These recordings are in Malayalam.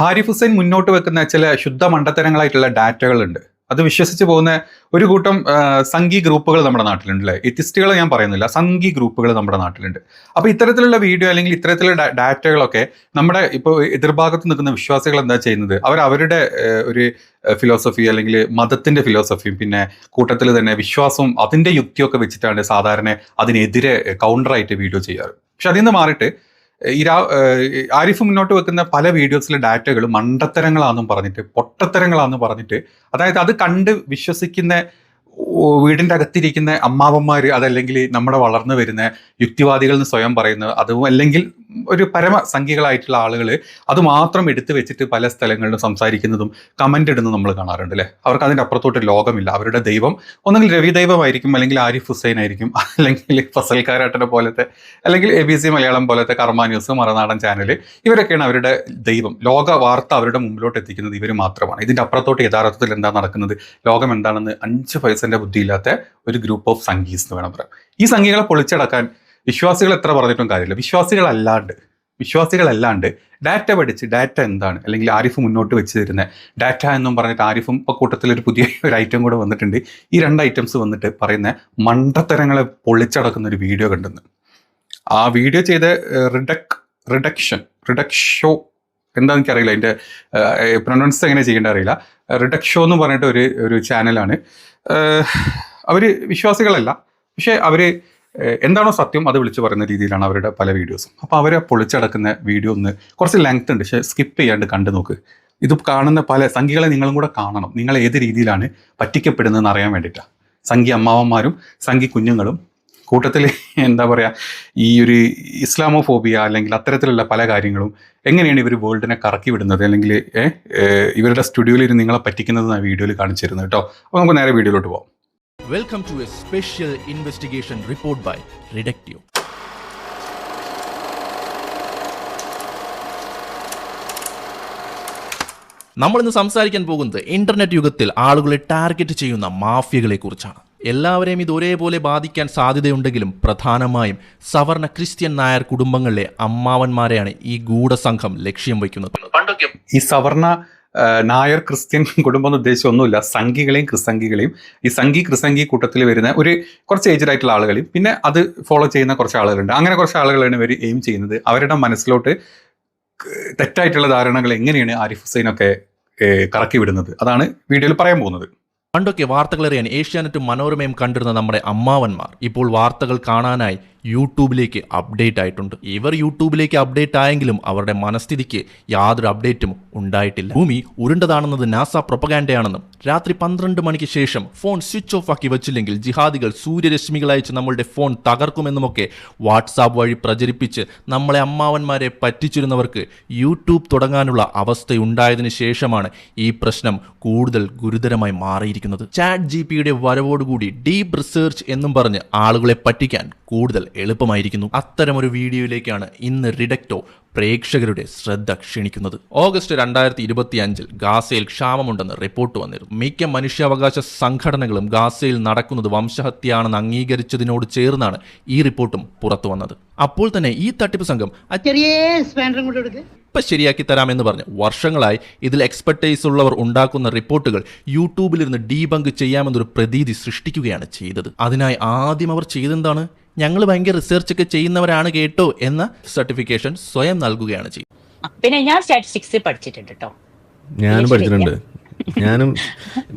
ഹാരിഫ് ഹുസൈൻ മുന്നോട്ട് വെക്കുന്ന ചില ശുദ്ധ മണ്ടത്തരങ്ങളായിട്ടുള്ള ഡാറ്റകളുണ്ട്. അത് വിശ്വസിച്ച് പോകുന്ന ഒരു കൂട്ടം സംഘി ഗ്രൂപ്പുകൾ നമ്മുടെ നാട്ടിലുണ്ട് അല്ലേ? എത്തിസ്റ്റുകൾ ഞാൻ പറയുന്നില്ല സംഘി ഗ്രൂപ്പുകൾ നമ്മുടെ നാട്ടിലുണ്ട്. അപ്പോൾ ഇത്തരത്തിലുള്ള വീഡിയോ അല്ലെങ്കിൽ ഇത്തരത്തിലുള്ള ഡാറ്റകളൊക്കെ നമ്മുടെ ഇപ്പോൾ എതിർഭാഗത്ത് നിൽക്കുന്ന വിശ്വാസികൾ എന്താ ചെയ്യുന്നത്? അവർ അവരുടെ ഒരു ഫിലോസഫി അല്ലെങ്കിൽ മതത്തിന്റെ ഫിലോസഫിയും പിന്നെ കൂട്ടത്തിൽ തന്നെ വിശ്വാസവും അതിന്റെ യുക്തിയൊക്കെ വെച്ചിട്ടാണ് സാധാരണ അതിനെതിരെ കൗണ്ടറായിട്ട് വീഡിയോ ചെയ്യാറ്. പക്ഷെ അതിൽ നിന്ന് മാറിയിട്ട് ഈ രാ- ആരിഫ് മുന്നോട്ട് വെക്കുന്ന പല വീഡിയോസിലെ ഡാറ്റകൾ മണ്ടത്തരങ്ങളാണെന്നും പറഞ്ഞിട്ട് പൊട്ടത്തരങ്ങളാണെന്നും പറഞ്ഞിട്ട് അതായത് അത് കണ്ട് വിശ്വസിക്കുന്ന വീടിന്റെ അകത്തിരിക്കുന്ന അമ്മാവന്മാർ അതല്ലെങ്കിൽ നമ്മുടെ വളർന്നു വരുന്ന യുക്തിവാദികൾ എന്ന് സ്വയം പറയുന്നത് അതും അല്ലെങ്കിൽ ഒരു പരമ സംഖ്യകളായിട്ടുള്ള ആളുകൾ അത് മാത്രം എടുത്തു വെച്ചിട്ട് പല സ്ഥലങ്ങളിലും സംസാരിക്കുന്നതും കമന്റ് ഇടുന്നതും നമ്മൾ കാണാറുണ്ട് അല്ലേ? അവർക്ക് അതിന്റെ അപ്പുറത്തോട്ട് ലോകമില്ല. അവരുടെ ദൈവം ഒന്നെങ്കിൽ രവി ദൈവമായിരിക്കും അല്ലെങ്കിൽ ആരിഫ് ഹുസൈൻ ആയിരിക്കും അല്ലെങ്കിൽ ഫസൽക്കാരാട്ടനെ പോലത്തെ അല്ലെങ്കിൽ എ ബി സി മലയാളം പോലത്തെ കർമ്മ ന്യൂസ് മറനാടൻ ചാനൽ ഇവരൊക്കെയാണ് അവരുടെ ദൈവം. ലോക വാർത്ത അവരുടെ മുമ്പിലോട്ട് എത്തിക്കുന്നത് ഇവർ മാത്രമാണ്. ഇതിന്റെ അപ്പുറത്തോട്ട് യഥാർത്ഥത്തിൽ എന്താ നടക്കുന്നത്? ലോകം എന്താണെന്ന് അഞ്ച് പൈസന്റെ ബുദ്ധിയില്ലാത്ത ഒരു ഗ്രൂപ്പ് ഓഫ് സംഗീസ് എന്ന് വേണം പറയാം ഈ സംഖ്യകളെ പൊളിച്ചടക്കാൻ വിശ്വാസികൾ എത്ര പറഞ്ഞിട്ടും കാര്യമില്ല. വിശ്വാസികളല്ലാണ്ട് വിശ്വാസികളല്ലാണ്ട് ഡാറ്റ പഠിച്ച് ഡാറ്റ എന്താണ്? അല്ലെങ്കിൽ ആരിഫ് മുന്നോട്ട് വെച്ച് തരുന്ന ഡാറ്റ എന്നും പറഞ്ഞിട്ട് ആരിഫും ഇപ്പോൾ കൂട്ടത്തിൽ ഒരു പുതിയ ഒരു ഐറ്റം കൂടെ വന്നിട്ടുണ്ട്. ഈ രണ്ട് ഐറ്റംസ് വന്നിട്ട് പറയുന്ന മണ്ടത്തരങ്ങളെ പൊളിച്ചടക്കുന്ന ഒരു വീഡിയോ കണ്ടെന്ന്. ആ വീഡിയോ ചെയ്ത റിഡക് റിഡക്ഷൻ റിഡക്ഷോ എന്താണെന്ന് എനിക്കറിയില്ല. അതിന്റെ പ്രൊനൗൺസ് എങ്ങനെ ചെയ്യേണ്ട അറിയില്ല. റിഡക്ഷോ എന്ന് പറഞ്ഞിട്ട് ഒരു ഒരു ചാനലാണ് അവർ വിശ്വാസികളല്ല. പക്ഷേ അവർ എന്താണോ സത്യം അത് വിളിച്ചു പറയുന്ന രീതിയിലാണ് അവരുടെ പല വീഡിയോസും അപ്പോൾ അവരെ പൊളിച്ചടക്കുന്ന വീഡിയോ ഒന്ന് കുറച്ച് ലെങ്ത് ഉണ്ട്. പക്ഷേ സ്കിപ്പ് ചെയ്യാണ്ട് കണ്ടു നോക്ക്. ഇത് കാണുന്ന പല സംഖ്യകളെ നിങ്ങളും കൂടെ കാണണം. നിങ്ങൾ ഏത് രീതിയിലാണ് പറ്റിക്കപ്പെടുന്നതെന്ന് അറിയാൻ വേണ്ടിയിട്ടാണ് സംഖ്യ അമ്മാവന്മാരും സംഖ്യ കുഞ്ഞുങ്ങളും. കൂട്ടത്തിൽ എന്താ പറയുക ഈ ഒരു ഇസ്ലാമോഫോബിയ അല്ലെങ്കിൽ അത്തരത്തിലുള്ള പല കാര്യങ്ങളും എങ്ങനെയാണ് ഇവർ വേൾഡിനെ കറക്കി വിടുന്നത്? അല്ലെങ്കിൽ ഇവരുടെ സ്റ്റുഡിയോയിൽ നിങ്ങളെ പറ്റിക്കുന്നത് വീഡിയോയിൽ കാണിച്ചിരുന്നു തരുന്നത് കേട്ടോ അപ്പോൾ നമുക്ക് നേരെ വീഡിയോയിലോട്ട് പോകാം Welcome to a special investigation report by reductive നമ്മൾ ഇന്ന് സംസാരിക്കാൻ പോകുന്നത് ഇന്റർനെറ്റ് യുഗത്തിൽ ആളുകളെ ടാർഗറ്റ് ചെയ്യുന്ന മാഫിയകളെ കുറിച്ചാണ്. എല്ലാവരെയും ഇത് ഒരേപോലെ ബാധിക്കാൻ സാധ്യതയുണ്ടെങ്കിലും പ്രധാനമായും സവർണ ക്രിസ്ത്യൻ നായർ കുടുംബങ്ങളിലെ അമ്മാവന്മാരെയാണ് ഈ ഗൂഢസംഘം ലക്ഷ്യം വയ്ക്കുന്നത്. പണ്ടൊക്കെ ഈ സവർണ നായർ ക്രിസ്ത്യൻ കുടുംബം എന്ന് ഉദ്ദേശിച്ച ഒന്നുമില്ല. സംഘികളെയും ക്രിസംഘികളെയും ഈ സംഘി ക്രിസംഘി കൂട്ടത്തിൽ വരുന്ന ഒരു കുറച്ച് ഏജ്ഡ് ആയിട്ടുള്ള ആളുകളെയും പിന്നെ അത് ഫോളോ ചെയ്യുന്ന കുറച്ച് ആളുകളുണ്ട്. അങ്ങനെ കുറച്ച് ആളുകളാണ് ഇവർ എയിം ചെയ്യുന്നത്. അവരുടെ മനസ്സിലോട്ട് തെറ്റായിട്ടുള്ള ധാരണകൾ എങ്ങനെയാണ് ആരിഫ് ഹുസൈനൊക്കെ കറക്കി വിടുന്നത്? അതാണ് വീഡിയോയിൽ പറയാൻ പോകുന്നത്. പണ്ടൊക്കെ വാർത്തകൾ അറിയാൻ ഏഷ്യാനെറ്റും മനോരമയും കണ്ടിരുന്ന നമ്മുടെ അമ്മാവന്മാർ. ഇപ്പോൾ വാർത്തകൾ കാണാനായി യൂട്യൂബിലേക്ക് അപ്ഡേറ്റ് ആയിട്ടുണ്ട്. ഇവർ യൂട്യൂബിലേക്ക് അപ്ഡേറ്റ് ആയെങ്കിലും അവരുടെ മനസ്ഥിതിക്ക് യാതൊരു അപ്ഡേറ്റും ഉണ്ടായിട്ടില്ല. ഭൂമി ഉരുണ്ടതാണെന്നത് നാസ പ്രൊപ്പഗാൻഡയാണെന്നും രാത്രി പന്ത്രണ്ട് മണിക്ക് ശേഷം ഫോൺ സ്വിച്ച് ഓഫ് ആക്കി വെച്ചില്ലെങ്കിൽ ജിഹാദികൾ സൂര്യരശ്മികൾ അയച്ച് നമ്മളുടെ ഫോൺ തകർക്കുമെന്നുമൊക്കെ വാട്സാപ്പ് വഴി പ്രചരിപ്പിച്ച് നമ്മളെ അമ്മാവന്മാരെ പറ്റിച്ചിരുന്നവർക്ക് യൂട്യൂബ് തുടങ്ങാനുള്ള അവസ്ഥയുണ്ടായതിനു ശേഷമാണ് ഈ പ്രശ്നം കൂടുതൽ ഗുരുതരമായി മാറിയിരിക്കുന്നത്. ചാറ്റ് ജി പിയുടെ വരവോടുകൂടി ഡീപ് റിസർച്ച് എന്നും പറഞ്ഞ് ആളുകളെ പറ്റിക്കാൻ കൂടുതൽ എളുപ്പമായിരിക്കുന്നു. അത്തരമൊരു വീഡിയോയിലേക്കാണ് ഇന്ന് റിഡക്റ്റോ പ്രേക്ഷകരുടെ ശ്രദ്ധ ക്ഷണിക്കുന്നത്. ഓഗസ്റ്റ് രണ്ടായിരത്തി ഇരുപത്തി അഞ്ചിൽ ഗാസയിൽ ക്ഷാമമുണ്ടെന്ന് റിപ്പോർട്ട് വന്നിരുന്നു. മിക്ക മനുഷ്യാവകാശ സംഘടനകളും ഗാസയിൽ നടക്കുന്നത് വംശഹത്യയാണെന്ന് അംഗീകരിച്ചതിനോട് ചേർന്നാണ് ഈ റിപ്പോർട്ടും പുറത്തു വന്നത്. അപ്പോൾ തന്നെ ഈ തട്ടിപ്പ് സംഘം ഇപ്പം ശരിയാക്കി തരാമെന്ന് പറഞ്ഞ്. വർഷങ്ങളായി ഇതിൽ എക്സ്പെർട്ടൈസ് ഉള്ളവർ ഉണ്ടാക്കുന്ന റിപ്പോർട്ടുകൾ യൂട്യൂബിലിരുന്ന് ഡീബങ്ക് ചെയ്യാമെന്നൊരു പ്രതീതി സൃഷ്ടിക്കുകയാണ് ചെയ്തത്. അതിനായി ആദ്യം അവർ ചെയ്തെന്താണ്? ഞങ്ങൾ ഭയങ്കര റിസർച്ച് ഒക്കെ ചെയ്യുന്നവരാണ് കേട്ടോ എന്ന സർട്ടിഫിക്കേഷൻ സ്വയം നൽകുകയാണ് ചെയ്യുന്നത്. പിന്നെ ഞാൻ സ്റ്റാറ്റിസ്റ്റിക്സ് പഠിച്ചിട്ടുണ്ട് കേട്ടോ ഞാനും പഠിച്ചിട്ടുണ്ട്. ഞാനും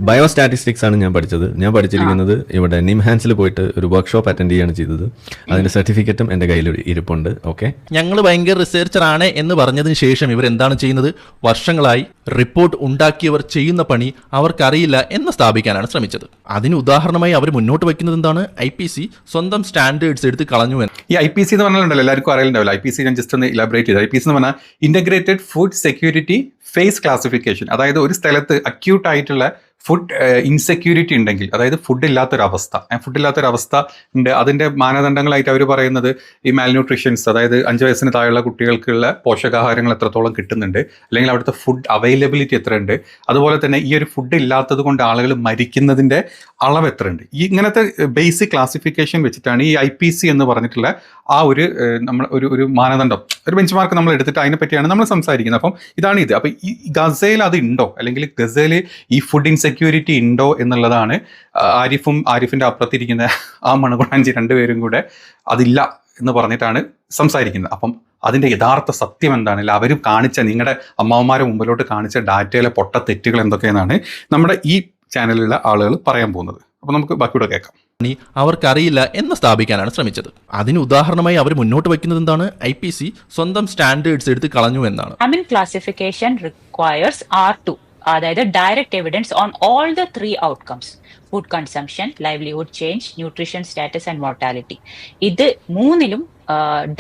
ബയോ സ്റ്റാറ്റിസ്റ്റിക്സ് ആണ് ഞാൻ പഠിച്ചത്. ഞാൻ പഠിച്ചിരിക്കുന്നത് ഇവിടെ നിംഹാൻസിൽ പോയിട്ട് ഒരു വർക്ക്ഷോപ്പ് അറ്റൻഡ് ചെയ്യാണ് ചെയ്തത്. അതിന്റെ സർട്ടിഫിക്കറ്റും എന്റെ കയ്യിൽ ഇരിപ്പുണ്ട്. ഓക്കെ ഞങ്ങൾ ഭയങ്കര റിസർച്ചർ ആണ് എന്ന് പറഞ്ഞതിന് ശേഷം ഇവർ എന്താണ് ചെയ്യുന്നത്? വർഷങ്ങളായി റിപ്പോർട്ട് ഉണ്ടാക്കിയവർ ചെയ്യുന്ന പണി അവർക്കറിയില്ല എന്ന് സ്ഥാപിക്കാനാണ് ശ്രമിച്ചത്. അതിന് ഉദാഹരണമായി അവർ മുന്നോട്ട് വയ്ക്കുന്നത് എന്താണ്? ഐ പി സി സ്വന്തം സ്റ്റാൻഡേർഡ്സ് എടുത്ത് കളഞ്ഞു എന്ന്. ഈ ഐ പി സി എന്ന് പറഞ്ഞാലുണ്ടല്ലോ എല്ലാവർക്കും അറിയില്ലല്ലോ. ഐ പി സി ഞാൻ ജസ്റ്റ് ഒന്ന് ഇലാബറേറ്റ് ചെയ്തു ഐ പി സി എന്ന് പറഞ്ഞാൽ integrated food security phase classification അതായത് ഒരു സ്ഥലത്ത് അക്യൂട്ട് ആയിട്ടുള്ള ഫുഡ് ഇൻസെക്യൂരിറ്റി ഉണ്ടെങ്കിൽ അതായത് ഫുഡ് ഇല്ലാത്തൊരവസ്ഥ. ഫുഡ് ഇല്ലാത്തൊരവസ്ഥ ഉണ്ട് അതിന്റെ മാനദണ്ഡങ്ങളായിട്ട് അവർ പറയുന്നത് ഈ മാൽന്യൂട്രീഷൻസ് അതായത് അഞ്ച് വയസ്സിന് താഴെയുള്ള കുട്ടികൾക്കുള്ള പോഷകാഹാരങ്ങൾ എത്രത്തോളം കിട്ടുന്നുണ്ട് അല്ലെങ്കിൽ അവിടുത്തെ ഫുഡ് അവൈലബിലിറ്റി എത്ര ഉണ്ട് അതുപോലെ തന്നെ ഈ ഒരു ഫുഡ് ഇല്ലാത്തത് കൊണ്ട് ആളുകൾ മരിക്കുന്നതിന്റെ അളവ് എത്ര ഉണ്ട് ഈ ഇങ്ങനത്തെ ബേസിക് ക്ലാസിഫിക്കേഷൻ വെച്ചിട്ടാണ് ഈ ഐ പി സി എന്ന് പറഞ്ഞിട്ടുള്ള ആ ഒരു നമ്മൾ ഒരു ഒരു മാനദണ്ഡം ഒരു ബെഞ്ച് മാർക്ക് നമ്മൾ എടുത്തിട്ട് അതിനെ പറ്റിയാണ് നമ്മൾ സംസാരിക്കുന്നത്. അപ്പം ഇതാണ് ഇത്. അപ്പം ഈ ഗസയിൽ അത് ഉണ്ടോ? അല്ലെങ്കിൽ ഗസയിൽ ഈ ഫുഡ് ഇൻസെക്യൂരിറ്റി ഉണ്ടോ എന്നുള്ളതാണ് ആരിഫും ആരിഫിന്റെ അപ്പുറത്തിരിക്കുന്ന ആ മണകുണാഞ്ചി രണ്ടുപേരും കൂടെ അതില്ല എന്ന് പറഞ്ഞിട്ടാണ് സംസാരിക്കുന്നത്. അപ്പം അതിന്റെ യഥാർത്ഥ സത്യം എന്താണ് അല്ല അവർ കാണിച്ച നിങ്ങളുടെ അമ്മാവന്മാരെ മുമ്പിലോട്ട് കാണിച്ച ഡാറ്റയിലെ പൊട്ട തെറ്റുകൾ എന്തൊക്കെയെന്നാണ് നമ്മുടെ ഈ ചാനലിലുള്ള ആളുകൾ പറയാൻ പോകുന്നത്. അപ്പോൾ നമുക്ക് ബാക്കിയൂടെ കേൾക്കാം. ഇനി അവർക്കറിയില്ല എന്ന് സ്ഥാപിക്കാനാണ് ശ്രമിച്ചത്. അതിന് ഉദാഹരണമായി അവർ മുന്നോട്ട് വയ്ക്കുന്നത് എന്താണ്? ഐ പി സി സ്വന്തം സ്റ്റാൻഡേർഡ്സ് എടുത്ത് കളഞ്ഞു എന്നാണ്. ക്ലാസിഫിക്കേഷൻ റിക്വയർസ് ആർ R2, അതായത് direct evidence on all the three outcomes food consumption livelihood change nutrition status and mortality ഇത് മൂന്നിലും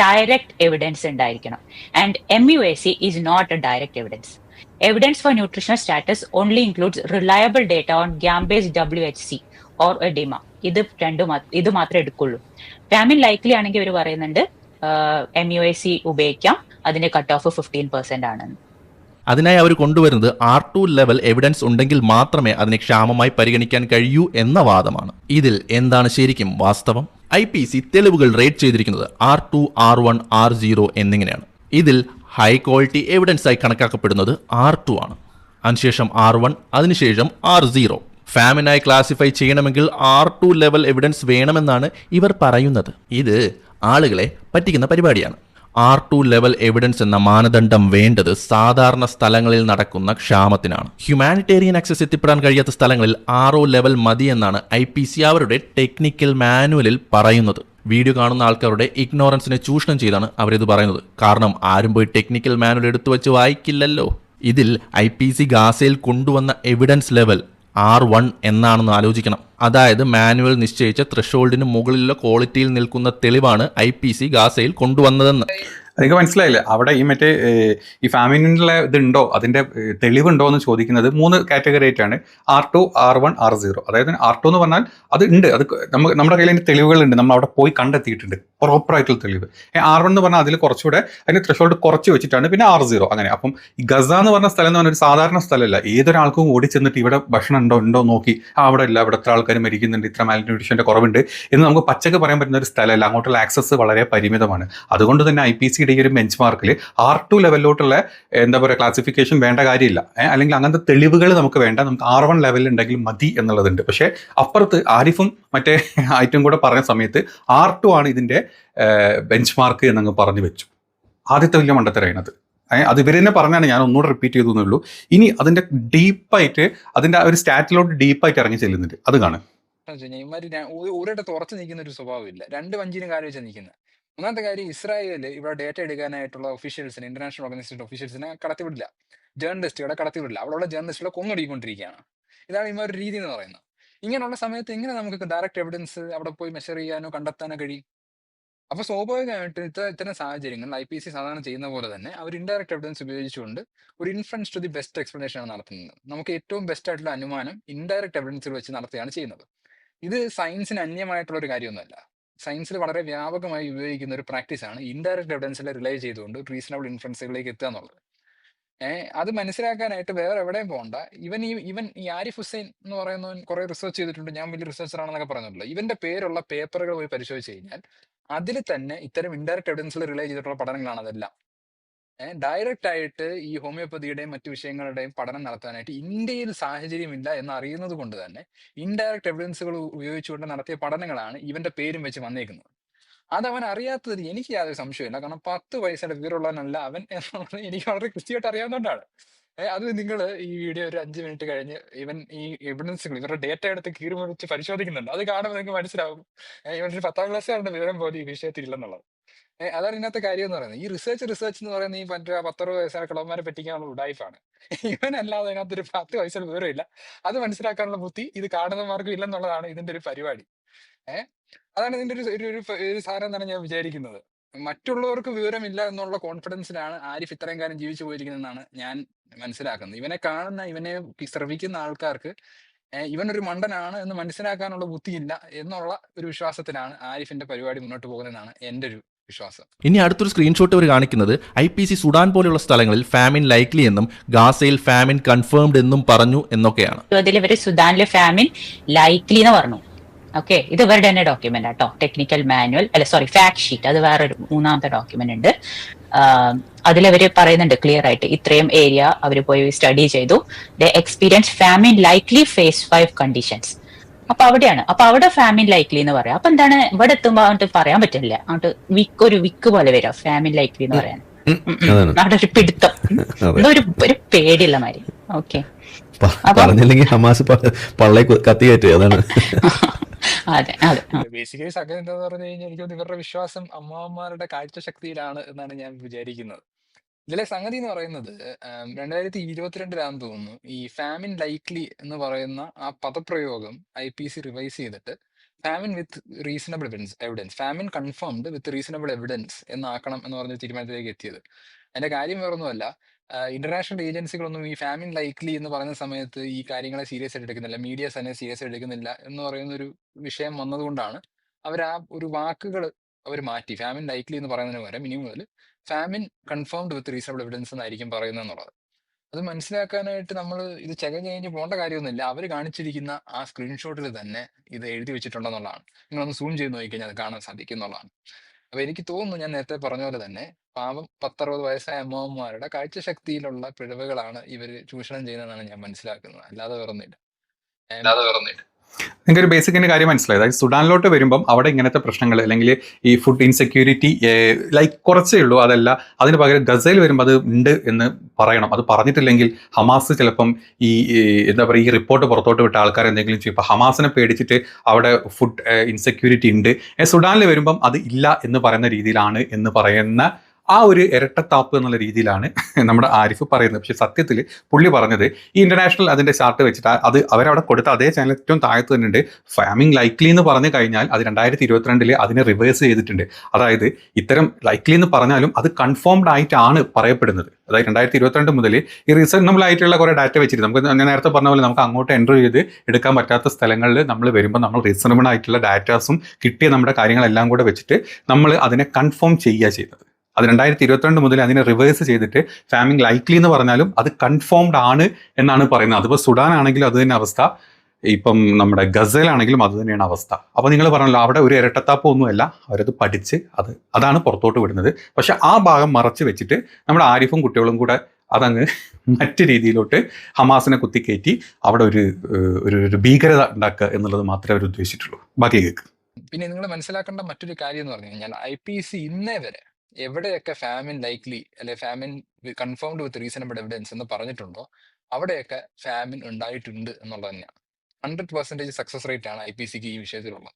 ഡയറക്റ്റ് എവിഡൻസ് ഉണ്ടായിരിക്കണം. And M U A C is not a direct evidence evidence for nutritional status only includes reliable data on GAM based W H C or oedema ഇത് രണ്ടു ഇത് മാത്രമേ എടുക്കുള്ളൂ. ഫാമിൻ ലൈക്ലി ആണെങ്കിൽ ഇവർ പറയുന്നുണ്ട് എം യു എ സി ഉപയോഗിക്കാം. അതിന്റെ കട്ട് ഓഫ് ഫിഫ്റ്റീൻ പെർസെന്റ് ആണെന്ന്. അതിനായി അവർ കൊണ്ടുവരുന്നത് ആർ ടു ലെവൽ എവിഡൻസ് ഉണ്ടെങ്കിൽ മാത്രമേ അതിനെ ക്ഷാമമായി പരിഗണിക്കാൻ കഴിയൂ എന്ന വാദമാണ്. ഇതിൽ എന്താണ് ശരിക്കും വാസ്തവം? ഐ പി സി തെളിവുകൾ റേറ്റ് ചെയ്തിരിക്കുന്നത് R two R one R zero എന്നിങ്ങനെയാണ്. ഇതിൽ ഹൈ ക്വാളിറ്റി എവിഡൻസ് ആയി കണക്കാക്കപ്പെടുന്നത് ആർ ടു ആണ്. അതിനുശേഷം ആർ വൺ അതിനുശേഷം ആർ സീറോ ഫാമിനായി ക്ലാസിഫൈ ചെയ്യണമെങ്കിൽ ആർ ടു ലെവൽ എവിഡൻസ് വേണമെന്നാണ് ഇവർ പറയുന്നത്. ഇത് ആളുകളെ പറ്റിക്കുന്ന പരിപാടിയാണ്. ആർ ടു ലെവൽ എവിഡൻസ് എന്ന മാനദണ്ഡം വേണ്ടത് സാധാരണ സ്ഥലങ്ങളിൽ നടക്കുന്ന ക്ഷാമത്തിനാണ്. ഹ്യൂമാനിറ്റേറിയൻ ആക്സസ് എത്തിപ്പെടാൻ കഴിയാത്ത സ്ഥലങ്ങളിൽ ആർ ഒ ലെവൽ മതി എന്നാണ് ഐ പി സി അവരുടെ ടെക്നിക്കൽ മാനുവലിൽ പറയുന്നത്. വീഡിയോ കാണുന്ന ആൾക്കാരുടെ ഇഗ്നോറൻസിനെ ചൂഷണം ചെയ്താണ് അവരിത് പറയുന്നത്. കാരണം ആരും പോയി ടെക്നിക്കൽ മാനുവൽ എടുത്തു വെച്ച് വായിക്കില്ലല്ലോ. ഇതിൽ ഐ പി സി ഗാസയിൽ കൊണ്ടുവന്ന എവിഡൻസ് ലെവൽ ആർ വൺ എന്നാണെന്ന് ആലോചിക്കണം. അതായത് മാനുവൽ നിശ്ചയിച്ച ത്രഷോൾഡിന് മുകളിലുള്ള ക്വാളിറ്റിയിൽ നിൽക്കുന്ന തെളിവാണ് ഐ പി സി ഗാസയിൽ കൊണ്ടുവന്നതെന്ന്. നിങ്ങൾക്ക് മനസ്സിലായില്ലേ. അവിടെ ഈ മറ്റേ ഈ ഫാമിനുള്ള ഇതുണ്ടോ? അതിന്റെ തെളിവുണ്ടോ എന്ന് ചോദിക്കുന്നത് മൂന്ന് കാറ്റഗറി ആയിട്ടാണ്. R two R one R zero അതായത് ആർ ടു എന്ന് പറഞ്ഞാൽ അത് ഉണ്ട്. അത് നമുക്ക് നമ്മുടെ കയ്യിൽ അതിന്റെ തെളിവുകളുണ്ട്. നമ്മൾ അവിടെ പോയി കണ്ടെത്തിയിട്ടുണ്ട്. പ്രോപ്പറായിട്ടുള്ള തെളിവ്. ആർ വൺ എന്ന് പറഞ്ഞാൽ അതിൽ കുറച്ചുകൂടെ അതിന്റെ ത്രഷോൾഡ് കുറച്ച് വെച്ചിട്ടാണ്. പിന്നെ ആർ സീറോ അങ്ങനെ. അപ്പം ഈ ഗസ എന്ന് പറഞ്ഞ സ്ഥലം എന്ന് പറഞ്ഞാൽ ഒരു സാധാരണ സ്ഥലമല്ല. ഏതൊരാൾക്കും ഓടി ചെന്നിട്ട് ഇവിടെ ഭക്ഷണം ഉണ്ടോ ഉണ്ടോ നോക്കി അവിടെ ഇല്ല ഇവിടെ എത്ര ആൾക്കാർ മരിക്കുന്നുണ്ട് ഇത്ര മാൽന്യൂട്രീഷന്റെ കുറവുണ്ട് എന്ന് നമുക്ക് പച്ചക്ക് പറയാൻ പറ്റുന്ന ഒരു സ്ഥലമല്ല. അങ്ങോട്ടുള്ള ആക്സസ് വളരെ പരിമിതമാണ്. അതുകൊണ്ട് തന്നെ ഐ പി സിയുടെ ഈ ഒരു ബെഞ്ച് മാർക്കിൽ ആർ ടു ലെവലിലോട്ടുള്ള എന്താ പറയുക ക്ലാസിഫിക്കേഷൻ വേണ്ട കാര്യമില്ല. അല്ലെങ്കിൽ അങ്ങനത്തെ തെളിവുകൾ നമുക്ക് വേണ്ട. നമുക്ക് ആർ വൺ ലെവലിൽ ഉണ്ടെങ്കിൽ മതി എന്നുള്ളതുണ്ട്. പക്ഷേ അപ്പുറത്ത് ആരിഫും മറ്റേ ഐറ്റും കൂടെ പറഞ്ഞ സമയത്ത് ആർ ടു ആണ് ഇതിന്റെ ബെഞ്ച് മാർക്ക് എന്നങ്ങ് പറഞ്ഞു വെച്ചു. ആദ്യത്തെ വലിയ മണ്ടത്തരാണത് അത് ഇവർ തന്നെ പറഞ്ഞാണ് ഞാൻ ഒന്നുകൂടെ റിപ്പീറ്റ് ചെയ്തു എന്നുള്ളൂ. ഇനി അതിന്റെ ഡീപ്പായിട്ട് അതിന്റെ ഒരു സ്റ്റാറ്റിലോട്ട് ഡീപ്പായിട്ട് ഇറങ്ങി ചെല്ലുന്നുണ്ട്. അത് കാണും ഇമാര് ഒരിടത്ത് ഉറച്ചു നിൽക്കുന്ന ഒരു സ്വഭാവമില്ല. രണ്ട് വഞ്ചിനും കാര്യം വെച്ചാൽ നിൽക്കുന്നത് ഒന്നാമത്തെ കാര്യം ഇസ്രായേൽ ഇവിടെ ഡേറ്റ എടുക്കാനായിട്ടുള്ള ഒഫീഷ്യൽസിനെ ഇന്റർനാഷണൽ ഓർഗനൈസേഷൻ ഒഫീഷ്യൽസിനെ കടത്തിവിടില്ല. ജേർണലിസ്റ്റുകളെ കടത്തിവിടില്ല. അവിടെയുള്ള ജേർണലിസ്റ്റുകളെ കൊന്നൊടുക്കിക്കൊണ്ടിരിക്കുകയാണ്. ഇതാണ് ഇമാരുടെ രീതി എന്ന് പറയുന്നത്. ഇങ്ങനെയുള്ള സമയത്ത് എങ്ങനെ നമുക്ക് ഡയറക്റ്റ് എവിഡൻസ് അവിടെ പോയി മെഷർ ചെയ്യാനോ കണ്ടെത്താനോ കഴിയും? അപ്പൊ സ്വാഭാവികമായിട്ട് ഇത്ര ഇത്തരം സാഹചര്യങ്ങളിൽ ഐ പി സി സാധാരണ ചെയ്യുന്ന പോലെ തന്നെ അവർ ഇൻഡയറക്റ്റ് എവിഡൻസ് ഉപയോഗിച്ചുകൊണ്ട് ഒരു influence to the best explanation ആണ് നടത്തുന്നത്. നമുക്ക് ഏറ്റവും ബെസ്റ്റ് ആയിട്ടുള്ള അനുമാനം ഇൻഡയറക്റ്റ് എവിഡൻസിൽ വെച്ച് നടത്തുകയാണ് ചെയ്യുന്നത്. ഇത് സയൻസിന് അന്യമായിട്ടുള്ള ഒരു കാര്യമൊന്നുമല്ല. സയൻസിൽ വളരെ വ്യാപകമായി ഉപയോഗിക്കുന്ന ഒരു പ്രാക്ടീസാണ് ഇൻഡയറക്റ്റ് എവിഡൻസിൽ റിലൈ ചെയ്തുകൊണ്ട് റീസണബിൾ ഇൻഫ്ലുവൻസുകളിലേക്ക് എത്തുക എന്നുള്ളത്. അത് മനസ്സിലാക്കാനായിട്ട് വേറെ എവിടെയും പോകണ്ട ഇവൻ ഈ ഇവൻ ഈ ആരിഫ് ഹുസൈൻ എന്ന് പറയുന്നവൻ കുറെ റിസർച്ച് ചെയ്തിട്ടുണ്ട് ഞാൻ വലിയ റിസർച്ചർ ആണെന്നൊക്കെ പറഞ്ഞിട്ടില്ല ഇവന്റെ പേരുള്ള പേപ്പറുകൾ പോയി പരിശോധിച്ച് കഴിഞ്ഞാൽ അതിൽ തന്നെ ഇത്തരം ഇൻഡയറക്റ്റ് എവിഡൻസിൽ റിലേ ചെയ്തിട്ടുള്ള പഠനങ്ങളാണ് അതെല്ലാം. ഡയറക്റ്റ് ആയിട്ട് ഈ ഹോമിയോപ്പതിയുടെയും മറ്റു വിഷയങ്ങളുടെയും പഠനം നടത്താനായിട്ട് ഇന്ത്യയിൽ സാഹചര്യമില്ല എന്ന് അറിയുന്നത് കൊണ്ട് തന്നെ ഇൻഡയറക്റ്റ് എവിഡൻസുകൾ ഉപയോഗിച്ചുകൊണ്ട് നടത്തിയ പഠനങ്ങളാണ് ഇവന്റെ പേരും വെച്ച് വന്നേക്കുന്നത്. അത് അവൻ അറിയാത്തത് എനിക്ക് യാതൊരു സംശയമില്ല കാരണം പത്ത് വയസ്സിന്റെ വിവരമുള്ളവനല്ല അവൻ എന്നുള്ളത് എനിക്ക് വളരെ കൃത്യമായിട്ട് അറിയാവുന്നതുകൊണ്ടാണ്. അത് നിങ്ങൾ ഈ വീഡിയോ ഒരു അഞ്ച് മിനിറ്റ് കഴിഞ്ഞ് ഇവൻ ഈ എവിഡൻസുകൾ ഇവരുടെ ഡേറ്റ എടുത്ത് കീറി മുറിച്ച് പരിശോധിക്കുന്നുണ്ട്. അത് കാണുമ്പോൾ നിങ്ങൾക്ക് മനസ്സിലാവും. ഇവനൊരു പത്താം ക്ലാസ്സുകാരുടെ വിവരം പോലും ഈ വിഷയത്തിൽ ഇല്ലെന്നുള്ളത്. അതാണ് ഇതിനകത്തെ കാര്യം എന്ന് പറയുന്നത്. ഈ റിസർച്ച് റിസർച്ച് എന്ന് പറയുന്നത് ഈ മറ്റേ പത്തറുപത് വയസ്സായ കിളവന്മാരെ പറ്റിക്കാനുള്ള ഉടായ്പാണ് ഇവനല്ലാതെ അതിനകത്തൊരു പത്ത് വയസ്സിൽ വിവരമില്ല. അത് മനസ്സിലാക്കാനുള്ള ബുദ്ധി ഇത് കാണുന്നവർക്കും ഇല്ലെന്നുള്ളതാണ് ഇതിന്റെ ഒരു പരിപാടി. ഏഹ് അതാണ് ഇതിന്റെ ഒരു ഒരു- ഒരു സാധനം എന്നാണ് ഞാൻ വിചാരിക്കുന്നത്. മറ്റുള്ളവർക്ക് വിവരമില്ല എന്നുള്ള കോൺഫിഡൻസിലാണ് ആരിഫ് ഇത്രയും കാലം ജീവിച്ചു പോയിരിക്കുന്നതെന്നാണ് ഞാൻ മനസ്സിലാക്കുന്നത്. ഇവനെ കാണുന്ന ഇവനെ ശ്രവിക്കുന്ന ആൾക്കാർക്ക് ഇവനൊരു മണ്ടനാണ് എന്ന് മനസ്സിലാക്കാനുള്ള ബുദ്ധിയില്ല എന്നുള്ള ഒരു വിശ്വാസത്തിലാണ് ആരിഫിന്റെ പരിപാടി മുന്നോട്ട് പോകുന്നതെന്നാണ് എന്റെ ഒരു വിശ്വാസം. ഇനി അടുത്തൊരു സ്ക്രീൻഷോട്ട് ഇവർ കാണിക്കുന്നത് ഐ പി സി സുഡാൻ പോലെയുള്ള സ്ഥലങ്ങളിൽ ഫാമിൻ ലൈക്ലി എന്നും ഗാസയിൽ ഫാമിൻ കൺഫേംഡ് എന്നും പറഞ്ഞു എന്നൊക്കെയാണ്. അതിൽ ഇവർ സുഡാനിലെ ഫാമിൻ ലൈക്ലി എന്ന് പറഞ്ഞു. ഓക്കെ ഇത് ഇവരുടെ തന്നെ ഡോക്യുമെന്റ് ആട്ടോ. ടെക്നിക്കൽ മാനുവൽ അല്ല സോറി ഫാക്ട് ഷീറ്റ് അത് വേറൊരു മൂന്നാമത്തെ ഡോക്യുമെന്റ് ഉണ്ട്. അതിലവർ പറയുന്നുണ്ട് ക്ലിയർ ആയിട്ട്. ഇത്രയും ഏരിയ അവർ പോയി സ്റ്റഡി ചെയ്തു. The experience famine likely phase five conditions അപ്പൊ അവിടെയാണ്. അപ്പൊ അവിടെ ഫാമിൻ ലൈക്ലി എന്ന് പറയാം. അപ്പൊ എന്താണ്? ഇവിടെ എത്തുമ്പോ അങ്ങോട്ട് പറയാൻ പറ്റില്ല. അങ്ങോട്ട് വിക്ക് ഒരു വിക്ക് പോലെ വരാം ഫാമിൻ ലൈക്ലി എന്ന് പറയാൻ. അവിടെ ഒരു പിടുത്തം. ഒരു ഒരു പേടിയുള്ള മാതിരി. ഓക്കെ. പറഞ്ഞില്ലെങ്കിൽ ഹമാസ് പള്ളയെ കു- കത്തി അതാണ്. അതെ അതെ. ബേസിക്കലി സകലം എന്താന്ന് പറഞ്ഞു കഴിഞ്ഞാൽ എനിക്ക് ഇവരുടെ വിശ്വാസം അമ്മാവന്മാരുടെ കാഴ്ചശക്തിയിലാണ് എന്നാണ് ഞാൻ വിചാരിക്കുന്നത്. ഇതിലെ സംഗതി എന്ന് പറയുന്നത് രണ്ടായിരത്തി ഇരുപത്തിരണ്ടിലാന്ന് തോന്നുന്നു ഈ ഫാമിൻ ലൈക്ലി എന്ന് പറയുന്ന ആ പദപ്രയോഗം ഐ പി സി റിവൈസ് ചെയ്തിട്ട് famine with reasonable evidence evidence famine confirmed with reasonable evidence എന്നാക്കണം എന്ന് പറഞ്ഞ തീരുമാനത്തിലേക്ക് എത്തിയത്. അതിന്റെ കാര്യം വേറൊന്നുമല്ല ഇന്റർനാഷണൽ ഏജൻസികളൊന്നും ഈ ഫാമിൻ ലൈക്ലി എന്ന് പറയുന്ന സമയത്ത് ഈ കാര്യങ്ങളെ സീരിയസ് ആയിട്ട് എടുക്കുന്നില്ല മീഡിയസ് തന്നെ സീരിയസ് എടുക്കുന്നില്ല എന്ന് പറയുന്ന ഒരു വിഷയം വന്നതുകൊണ്ടാണ് അവർ ആ ഒരു വാക്കുകൾ അവർ മാറ്റി ഫാമിൻ ലൈക്ലി എന്ന് പറയുന്നതിന് പകരം ഇനി മുതൽ famine confirmed with reasonable evidence എന്നായിരിക്കും പറയുന്നത് എന്നുള്ളത് അത് മനസ്സിലാക്കാനായിട്ട് നമ്മൾ ഇത് ചെക്ക് കഴിഞ്ഞ് പോകേണ്ട കാര്യമൊന്നുമില്ല. അവർ കാണിച്ചിരിക്കുന്ന ആ സ്ക്രീൻഷോട്ടിൽ തന്നെ ഇത് എഴുതി വെച്ചിട്ടുണ്ടെന്നുള്ളതാണ്. നിങ്ങളൊന്ന് സൂം ചെയ്ത് നോക്കിക്കഴിഞ്ഞാൽ അത് കാണാൻ സാധിക്കും എന്നുള്ളതാണ് അപ്പൊ എനിക്ക് തോന്നുന്നു ഞാൻ നേരത്തെ പറഞ്ഞ പോലെ തന്നെ പാവം പത്തറുപത് വയസ്സായ അമ്മമാരുടെ കാഴ്ചശക്തിയിലുള്ള പിഴവുകളാണ് ഇവർ ചൂഷണം ചെയ്യുന്നതെന്നാണ് ഞാൻ മനസ്സിലാക്കുന്നത്. അല്ലാതെ വേറൊന്നുമില്ല. അല്ലാതെ വേറൊന്നുമില്ല. നിങ്ങൾക്ക് ഒരു ബേസിക്കിന്റെ കാര്യം മനസ്സിലായി. അതായത് സുഡാനിലോട്ട് വരുമ്പം അവിടെ ഇങ്ങനത്തെ പ്രശ്നങ്ങൾ അല്ലെങ്കിൽ ഈ ഫുഡ് ഇൻസെക്യൂരിറ്റി ലൈക്ക് കുറച്ചേ ഉള്ളൂ അതല്ല. അതിന് പകരം ഗസയിൽ വരുമ്പോൾ അത് ഉണ്ട് എന്ന് പറയണം. അത് പറഞ്ഞിട്ടില്ലെങ്കിൽ ഹമാസ് ചിലപ്പം ഈ എന്താ പറയുക ഈ റിപ്പോർട്ട് പുറത്തോട്ട് വിട്ട ആൾക്കാർ എന്തെങ്കിലും ചെയ്യും. ഇപ്പോൾ ഹമാസിനെ പേടിച്ചിട്ട് അവിടെ ഫുഡ് ഇൻസെക്യൂരിറ്റി ഉണ്ട്. സുഡാനിൽ വരുമ്പം അത് ഇല്ല എന്ന് പറയുന്ന രീതിയിലാണ് എന്ന് പറയുന്ന ആ ഒരു ഇരട്ടത്താപ്പ് എന്നുള്ള രീതിയിലാണ് നമ്മുടെ ആരിഫ് പറയുന്നത്. പക്ഷെ സത്യത്തിൽ പുള്ളി പറഞ്ഞത് ഈ ഇന്റർനാഷണൽ അതിന്റെ ചാർട്ട് വെച്ചിട്ട് അത് അവരവിടെ കൊടുത്ത അതേ ചാനൽ ഏറ്റവും താഴത്ത് തന്നെ ഉണ്ട് ഫാമിംഗ് ലൈക്ലി എന്ന് പറഞ്ഞു കഴിഞ്ഞാൽ അത് രണ്ടായിരത്തി ഇരുപത്തിരണ്ടിൽ അതിനെ റിവേഴ്സ് ചെയ്തിട്ടുണ്ട്. അതായത് ഇത്തരം ലൈക്ലി എന്ന് പറഞ്ഞാലും അത് കൺഫേംഡ് ആയിട്ടാണ് പറയപ്പെടുന്നത്. അതായത് രണ്ടായിരത്തി ഇരുപത്തിരണ്ട് മുതൽ ഈ റീസണബിൾ ആയിട്ടുള്ള കുറെ ഡാറ്റ വെച്ചിട്ട് നമുക്ക് ഞാൻ നേരത്തെ പറഞ്ഞ പോലെ നമുക്ക് അങ്ങോട്ട് എന്റർ ചെയ്ത് എടുക്കാൻ പറ്റാത്ത സ്ഥലങ്ങളിൽ നമ്മൾ വരുമ്പോൾ നമ്മൾ റീസണബിൾ ആയിട്ടുള്ള ഡാറ്റാസും കിട്ടിയ നമ്മുടെ കാര്യങ്ങളെല്ലാം കൂടെ വെച്ചിട്ട് നമ്മൾ അതിനെ കൺഫേം ചെയ്യുക ചെയ്തത് അത് രണ്ടായിരത്തി ഇരുപത്തിരണ്ട് മുതൽ അതിനെ റിവേഴ്സ് ചെയ്തിട്ട് ഫാമിംഗ് ലൈക്ലി എന്ന് പറഞ്ഞാലും അത് കൺഫേംഡ് ആണ് എന്നാണ് പറയുന്നത്. അതിപ്പോൾ സുഡാൻ ആണെങ്കിലും അത് തന്നെ അവസ്ഥ. ഇപ്പം നമ്മുടെ ഗസലാണെങ്കിലും അത് തന്നെയാണ് അവസ്ഥ. അപ്പോൾ നിങ്ങൾ പറഞ്ഞല്ലോ അവിടെ ഒരു ഇരട്ടത്താപ്പ് ഒന്നുമല്ല. അവരത് പഠിച്ച് അത് അതാണ് പുറത്തോട്ട് വിടുന്നത്. പക്ഷെ ആ ഭാഗം മറച്ച് വെച്ചിട്ട് നമ്മുടെ ആരിഫും കുട്ടികളും കൂടെ അതങ്ങ് മറ്റു രീതിയിലോട്ട് ഹമാസിനെ കുത്തിക്കയറ്റി അവിടെ ഒരു ഒരു ഭീകരത ഉണ്ടാക്കുക എന്നുള്ളത് മാത്രമേ അവർ ഉദ്ദേശിച്ചിട്ടുള്ളൂ. ബാക്കി കേൾക്ക് പിന്നെ നിങ്ങൾ മനസ്സിലാക്കേണ്ട മറ്റൊരു കാര്യം എന്ന് പറഞ്ഞു കഴിഞ്ഞാൽ ഐ പി സി ഇന്നേ വരെ എവിടെയൊക്കെ ഫാമിൻ ലൈക്ലി അല്ലെ famine confirmed with reasonable evidence എന്ന് പറഞ്ഞിട്ടുണ്ടോ അവിടെയൊക്കെ ഫാമിൻ ഉണ്ടായിട്ടുണ്ട് എന്നുള്ളത് തന്നെയാണ് ഹൺഡ്രഡ് പെർസെന്റേജ് സക്സസ് റേറ്റ് ആണ് ഐ പി സിക്ക് ഈ വിഷയത്തിലുള്ളത്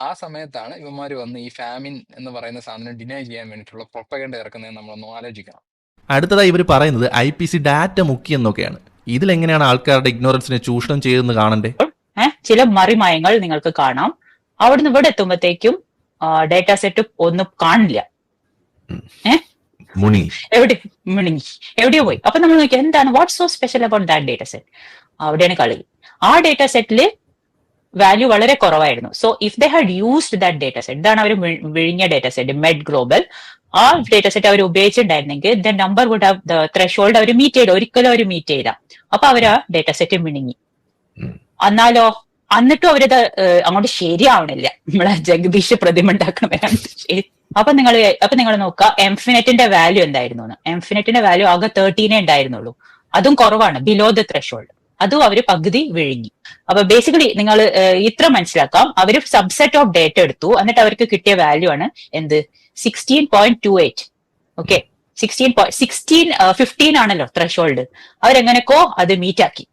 ആ സമയത്താണ് ഇവന്മാർ വന്ന് ഈ ഫാമിൻ എന്ന് പറയുന്ന സാധനം ഡിനൈ ചെയ്യാൻ വേണ്ടിയിട്ടുള്ള പ്രൊപ്പഗണ്ട ഇറക്കുന്നതെന്ന് നമ്മളൊന്ന് ആലോചിക്കണം. അടുത്തതായി ഇവർ പറയുന്നത് ഐ പി സി ഡാറ്റ മുക്കി എന്നൊക്കെയാണ് ഇതിലെങ്ങനെയാണ് ആൾക്കാരുടെ ഇഗ്നോറൻസിനെ ചൂഷണം ചെയ്തെന്ന് കാണണ്ടേ? ചില മറിമായങ്ങൾ നിങ്ങൾക്ക് കാണാം. അവിടുന്ന് ഇവിടെ എത്തുമ്പോഴത്തേക്കും ഡേറ്റ സെറ്റ് ഒന്നും കാണില്ല. എവിടെ? മിണിങ്ങി എവിടെയോ പോയി. അപ്പൊ നമ്മൾ നോക്കിയാൽ എന്താണ്? What so special about that data set അവിടെയാണ് കളി. ആ ഡേറ്റ സെറ്റിൽ വാല്യൂ വളരെ കുറവായിരുന്നു. So if they had used that data set ഇതാണ് അവർ വിഴിഞ്ഞ ഡേറ്റ സെറ്റ് മെഡ് ഗ്ലോബൽ ആ ഡേറ്റ സെറ്റ് അവർ ഉപയോഗിച്ചിട്ടുണ്ടായിരുന്നെങ്കിൽ the number would have the threshold our meet ചെയ്ത. ഒരിക്കലും അവർ മീറ്റ് ചെയ്ത അപ്പൊ അവർ ആ ഡേറ്റ സെറ്റ് മിണിങ്ങി. എന്നാലോ എന്നിട്ടും അവരത് അങ്ങോട്ട് ശരിയാവണില്ല. നമ്മളെ ജഗദീഷ് പ്രതിമ ഉണ്ടാക്കണവരാണ് ശരി അപ്പൊ നിങ്ങൾ അപ്പൊ നിങ്ങൾ നോക്കുക എംഫിനെറ്റിന്റെ വാല്യൂ എന്തായിരുന്നു എംഫിനറ്റിന്റെ വാല്യൂ ആകെ തേർട്ടീനേ ഉണ്ടായിരുന്നുള്ളൂ. അതും കുറവാണ് ബിലോ ദ ത്രഷോൾഡ് അതും അവർ പകുതി വിഴുങ്ങി. അപ്പൊ ബേസിക്കലി നിങ്ങൾ ഇത്ര മനസ്സിലാക്കാം. അവർ സബ്സെറ്റ് ഓഫ് ഡേറ്റ എടുത്തു. എന്നിട്ട് അവർക്ക് കിട്ടിയ വാല്യൂ ആണ് എന്ത്? Sixteen point two eight okay sixteen sixteen fifteen ആണല്ലോ ത്രഷോൾഡ് അവരെങ്ങനെക്കോ അത് മീറ്റ് ആക്കി.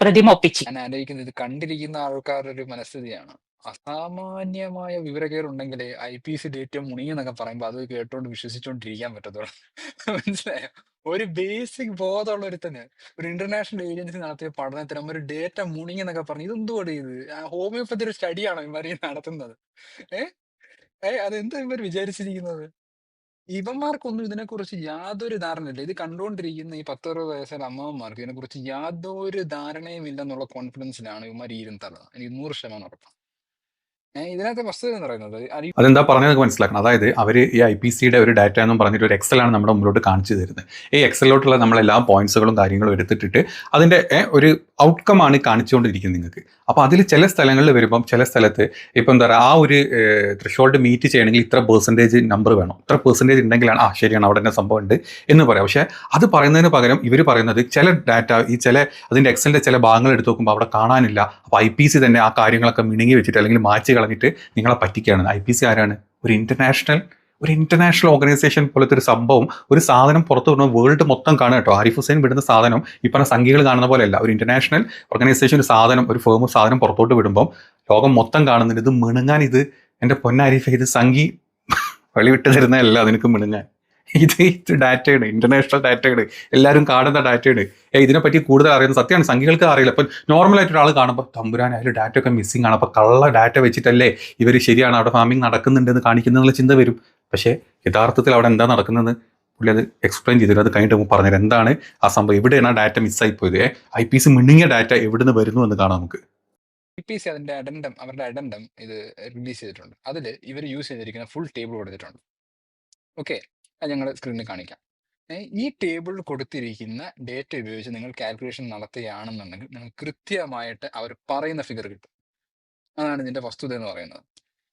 പ്രതിമ ഒപ്പിച്ച്. ഞാൻ ആലോചിക്കുന്നത് ഇത് കണ്ടിരിക്കുന്ന ആൾക്കാരുടെ ഒരു മനസ്ഥിതിയാണ്. അസാമാന്യമായ വിവരക്കേടുണ്ടെങ്കിലേ ഐ പി സി ഡേറ്റ മുണിയെന്നൊക്കെ പറയുമ്പോൾ അത് കേട്ടോണ്ട് വിശ്വസിച്ചുകൊണ്ടിരിക്കാൻ പറ്റത്തുള്ളൂ. മനസ്സിലായോ? ഒരു ബേസിക് ബോധമുള്ള ഒരുത്തന് ഒരു ഇന്റർനാഷണൽ ഏജൻസി നടത്തിയ പഠനത്തിന് ഒരു ഡേറ്റ മുണിങ് എന്നൊക്കെ പറഞ്ഞു ഇതെന്തുകൊണ്ട് ഇത്? ഹോമിയോപ്പതി ഒരു സ്റ്റഡിയാണോ ഇവർ നടത്തുന്നത്? ഏ? ഏ അതെന്താ ഇവർ വിചാരിച്ചിരിക്കുന്നത്? ഇവന്മാർക്കൊന്നും ഇതിനെക്കുറിച്ച് യാതൊരു ധാരണയില്ല. ഇത് കണ്ടുകൊണ്ടിരിക്കുന്ന ഈ പത്തറുപത് വയസ്സുള്ള അമ്മമാർക്ക് ഇതിനെക്കുറിച്ച് യാതൊരു ധാരണയും ഇല്ലെന്നുള്ള കോൺഫിഡൻസിലാണ് ഇവന്മാർ ഇരുന്ന് തള്ളത് എനിക്ക് നൂറ് ശതമാനം ഉറപ്പാണ്. എന്ന് അതെന്താ പറഞ്ഞത് മനസ്സിലാക്കണം. അതായത് അവർ ഈ ഐ പി സിയുടെ ഒരു ഡാറ്റ എന്നും പറഞ്ഞിട്ട് ഒരു എക്സലാണ് നമ്മുടെ മുമ്പിലോട്ട് കാണിച്ചു തരുന്നത്. ഈ എക്സലിലോട്ടുള്ള നമ്മളെല്ലാ പോയിന്റ്സുകളും കാര്യങ്ങളും എടുത്തിട്ടിട്ട് അതിന്റെ ഒരു ഔട്ട്കം ആണ് കാണിച്ചുകൊണ്ടിരിക്കുന്നത് നിങ്ങൾക്ക്. അപ്പോൾ അതിൽ ചില സ്ഥലങ്ങളിൽ വരുമ്പം ചില സ്ഥലത്ത് ഇപ്പം എന്താ പറയുക ആ ഒരു ത്രഷോൾഡ് മീറ്റ് ചെയ്യണമെങ്കിൽ ഇത്ര പെർസെന്റേജ് നമ്പർ വേണം. ഇത്ര പെർസെന്റേജ് ഉണ്ടെങ്കിലാണ് ആ ശരിയാണ് അവിടെ തന്നെ സംഭവം ഉണ്ട് എന്ന് പറയാം. പക്ഷേ അത് പറയുന്നതിന് പകരം ഇവർ പറയുന്നത് ചില ഡാറ്റ ഈ ചില അതിന്റെ എക്സലിന്റെ ചില ഭാഗങ്ങൾ എടുത്ത് നോക്കുമ്പോൾ അവിടെ കാണാനില്ല. അപ്പോൾ ഐ പി സി തന്നെ ആ കാര്യങ്ങളൊക്കെ മിണുങ്ങി വെച്ചിട്ട് അല്ലെങ്കിൽ മാറ്റി കളഞ്ഞിട്ട് നിങ്ങളെ പറ്റിക്കുകയാണ്. ഐ പി സി ആരാണ്? ഒരു ഇന്റർനാഷണൽ ഒരു ഇന്റർനാഷണൽ ഓർഗനൈസേഷൻ പോലത്തെ ഒരു സംഭവം ഒരു സാധനം പുറത്തു വിടുന്ന വേൾഡ് മൊത്തം കാണുക കേട്ടോ. ആരിഫ് ഹുസൈൻ വിടുന്ന സാധനം ഈ പറഞ്ഞ സംഖ്യകൾ കാണുന്ന പോലെയല്ല. ഒരു ഇന്റർനാഷണൽ ഓർഗനൈസേഷൻ ഒരു സാധനം ഒരു ഫേം സാധനം പുറത്തോട്ട് വിടുമ്പോൾ ലോകം മൊത്തം കാണുന്നുണ്ട്. ഇത് മിണുങ്ങാൻ ഇത് എന്റെ പൊന്നാരിഫ് ഇത് സംഖി വെളിവിട്ട് തരുന്നതല്ല അതിനക്ക് മിണുങ്ങാൻ. ഇത് ഇത് ഡാറ്റയാണ് ഇന്റർനാഷണൽ ഡാറ്റയാണ് എല്ലാവരും കാണുന്ന ഡാറ്റയാണ് ഇതിനെപ്പറ്റി കൂടുതൽ അറിയുന്ന സത്യമാണ് സംഖ്യകൾക്ക് അറിയില്ല. അപ്പം നോർമലായിട്ട് ഒരാൾ കാണുമ്പോൾ തമ്പുരാൻ ഡാറ്റ ഒക്കെ മിസ്സിംഗ് ആണ് അപ്പോൾ കള്ള ഡാറ്റ വെച്ചിട്ടല്ലേ ഇവർ ശരിയാണ് അവിടെ ഫാമിംഗ് നടക്കുന്നുണ്ടെന്ന് കാണിക്കുന്നതിനുള്ള ചിന്ത വരും? പക്ഷേ യഥാർത്ഥത്തിൽ അവിടെ എന്താ നടക്കുന്നത് പുള്ളി അത് എക്സ്പ്ലെയിൻ ചെയ്തില്ല അത് കഴിഞ്ഞിട്ട് പറഞ്ഞത് എന്താണ് ആ സംഭവം? എവിടെയാണ് ആ ഡാറ്റ മിസ്സായി പോയത്? ഐ പി സി മിണ്ണിങ്ങിയ ഡാറ്റ എവിടുന്ന് വരുന്നു എന്ന് കാണാം നമുക്ക്. ഐ പി സി അതിന്റെ അഡൻഡം അവരുടെ അഡൻഡം ഇത് റിലീസ് ചെയ്തിട്ടുണ്ട്. അതിൽ ഇവർ യൂസ് ചെയ്തിരിക്കുന്ന ഫുൾ ടേബിൾ കൊടുത്തിട്ടുണ്ട്. ഓക്കെ ഞങ്ങൾ സ്ക്രീനിൽ കാണിക്കാം. ഈ ടേബിളിൽ കൊടുത്തിരിക്കുന്ന ഡേറ്റ ഉപയോഗിച്ച് നിങ്ങൾ കാൽക്കുലേഷൻ നടത്തുകയാണെന്നുണ്ടെങ്കിൽ നിങ്ങൾ കൃത്യമായിട്ട് അവർ പറയുന്ന ഫിഗർ കിട്ടും. അതാണ് ഇതിന്റെ വസ്തുത എന്ന് പറയുന്നത്.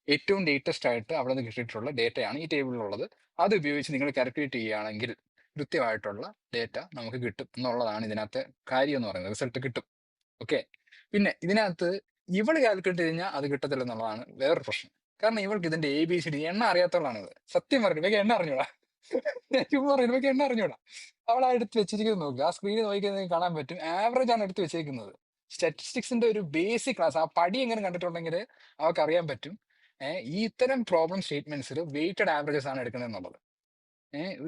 ഏറ്റവും ലേറ്റസ്റ്റ് ആയിട്ട് അവിടെ നിന്ന് കിട്ടിയിട്ടുള്ള ഡേറ്റയാണ് ഈ ടേബിളിലുള്ളത് അത് ഉപയോഗിച്ച് നിങ്ങൾ കാൽക്കുലേറ്റ് ചെയ്യുകയാണെങ്കിൽ കൃത്യമായിട്ടുള്ള ഡേറ്റ നമുക്ക് കിട്ടും എന്നുള്ളതാണ് ഇതിനകത്തെ കാര്യം എന്ന് പറയുന്നത്. റിസൾട്ട് കിട്ടും. ഓക്കെ പിന്നെ ഇതിനകത്ത് ഇവൾ കാൽക്കുലേറ്റ് കഴിഞ്ഞാൽ അത് കിട്ടത്തില്ല എന്നുള്ളതാണ് വേറൊരു പ്രശ്നം. കാരണം ഇവൾക്ക് ഇതിന്റെ എ ബി സി ഡി എണ്ണ അറിയാത്തവളാണിത് സത്യം പറഞ്ഞു ഇവയ്ക്ക് എണ്ണ അറിഞ്ഞൂടാ. ഞാൻ ചുമ്മാ പറഞ്ഞു ഇവയ്ക്ക് എണ്ണ അറിഞ്ഞോടാ. അവൾ ആ എടുത്ത് വെച്ചിരിക്കുന്നത് നോക്കുക ആ സ്ക്രീനിൽ നോക്കിയാൽ കാണാൻ പറ്റും. ആവറേജ് ആണ് എടുത്ത് വെച്ചേക്കുന്നത്. സ്റ്റാറ്റിസ്റ്റിക്സിന്റെ ഒരു ബേസിക് ക്ലാസ് ആ പടി എങ്ങനെ കണ്ടിട്ടുണ്ടെങ്കിൽ അവർക്ക് അറിയാൻ പറ്റും. ഈ ഇത്തരം പ്രോബ്ലം സ്റ്റേറ്റ്മെന്റ്സിൽ വെയിറ്റഡ് ആവറേജസ് ആണ് എടുക്കുന്നത് എന്നുള്ളത്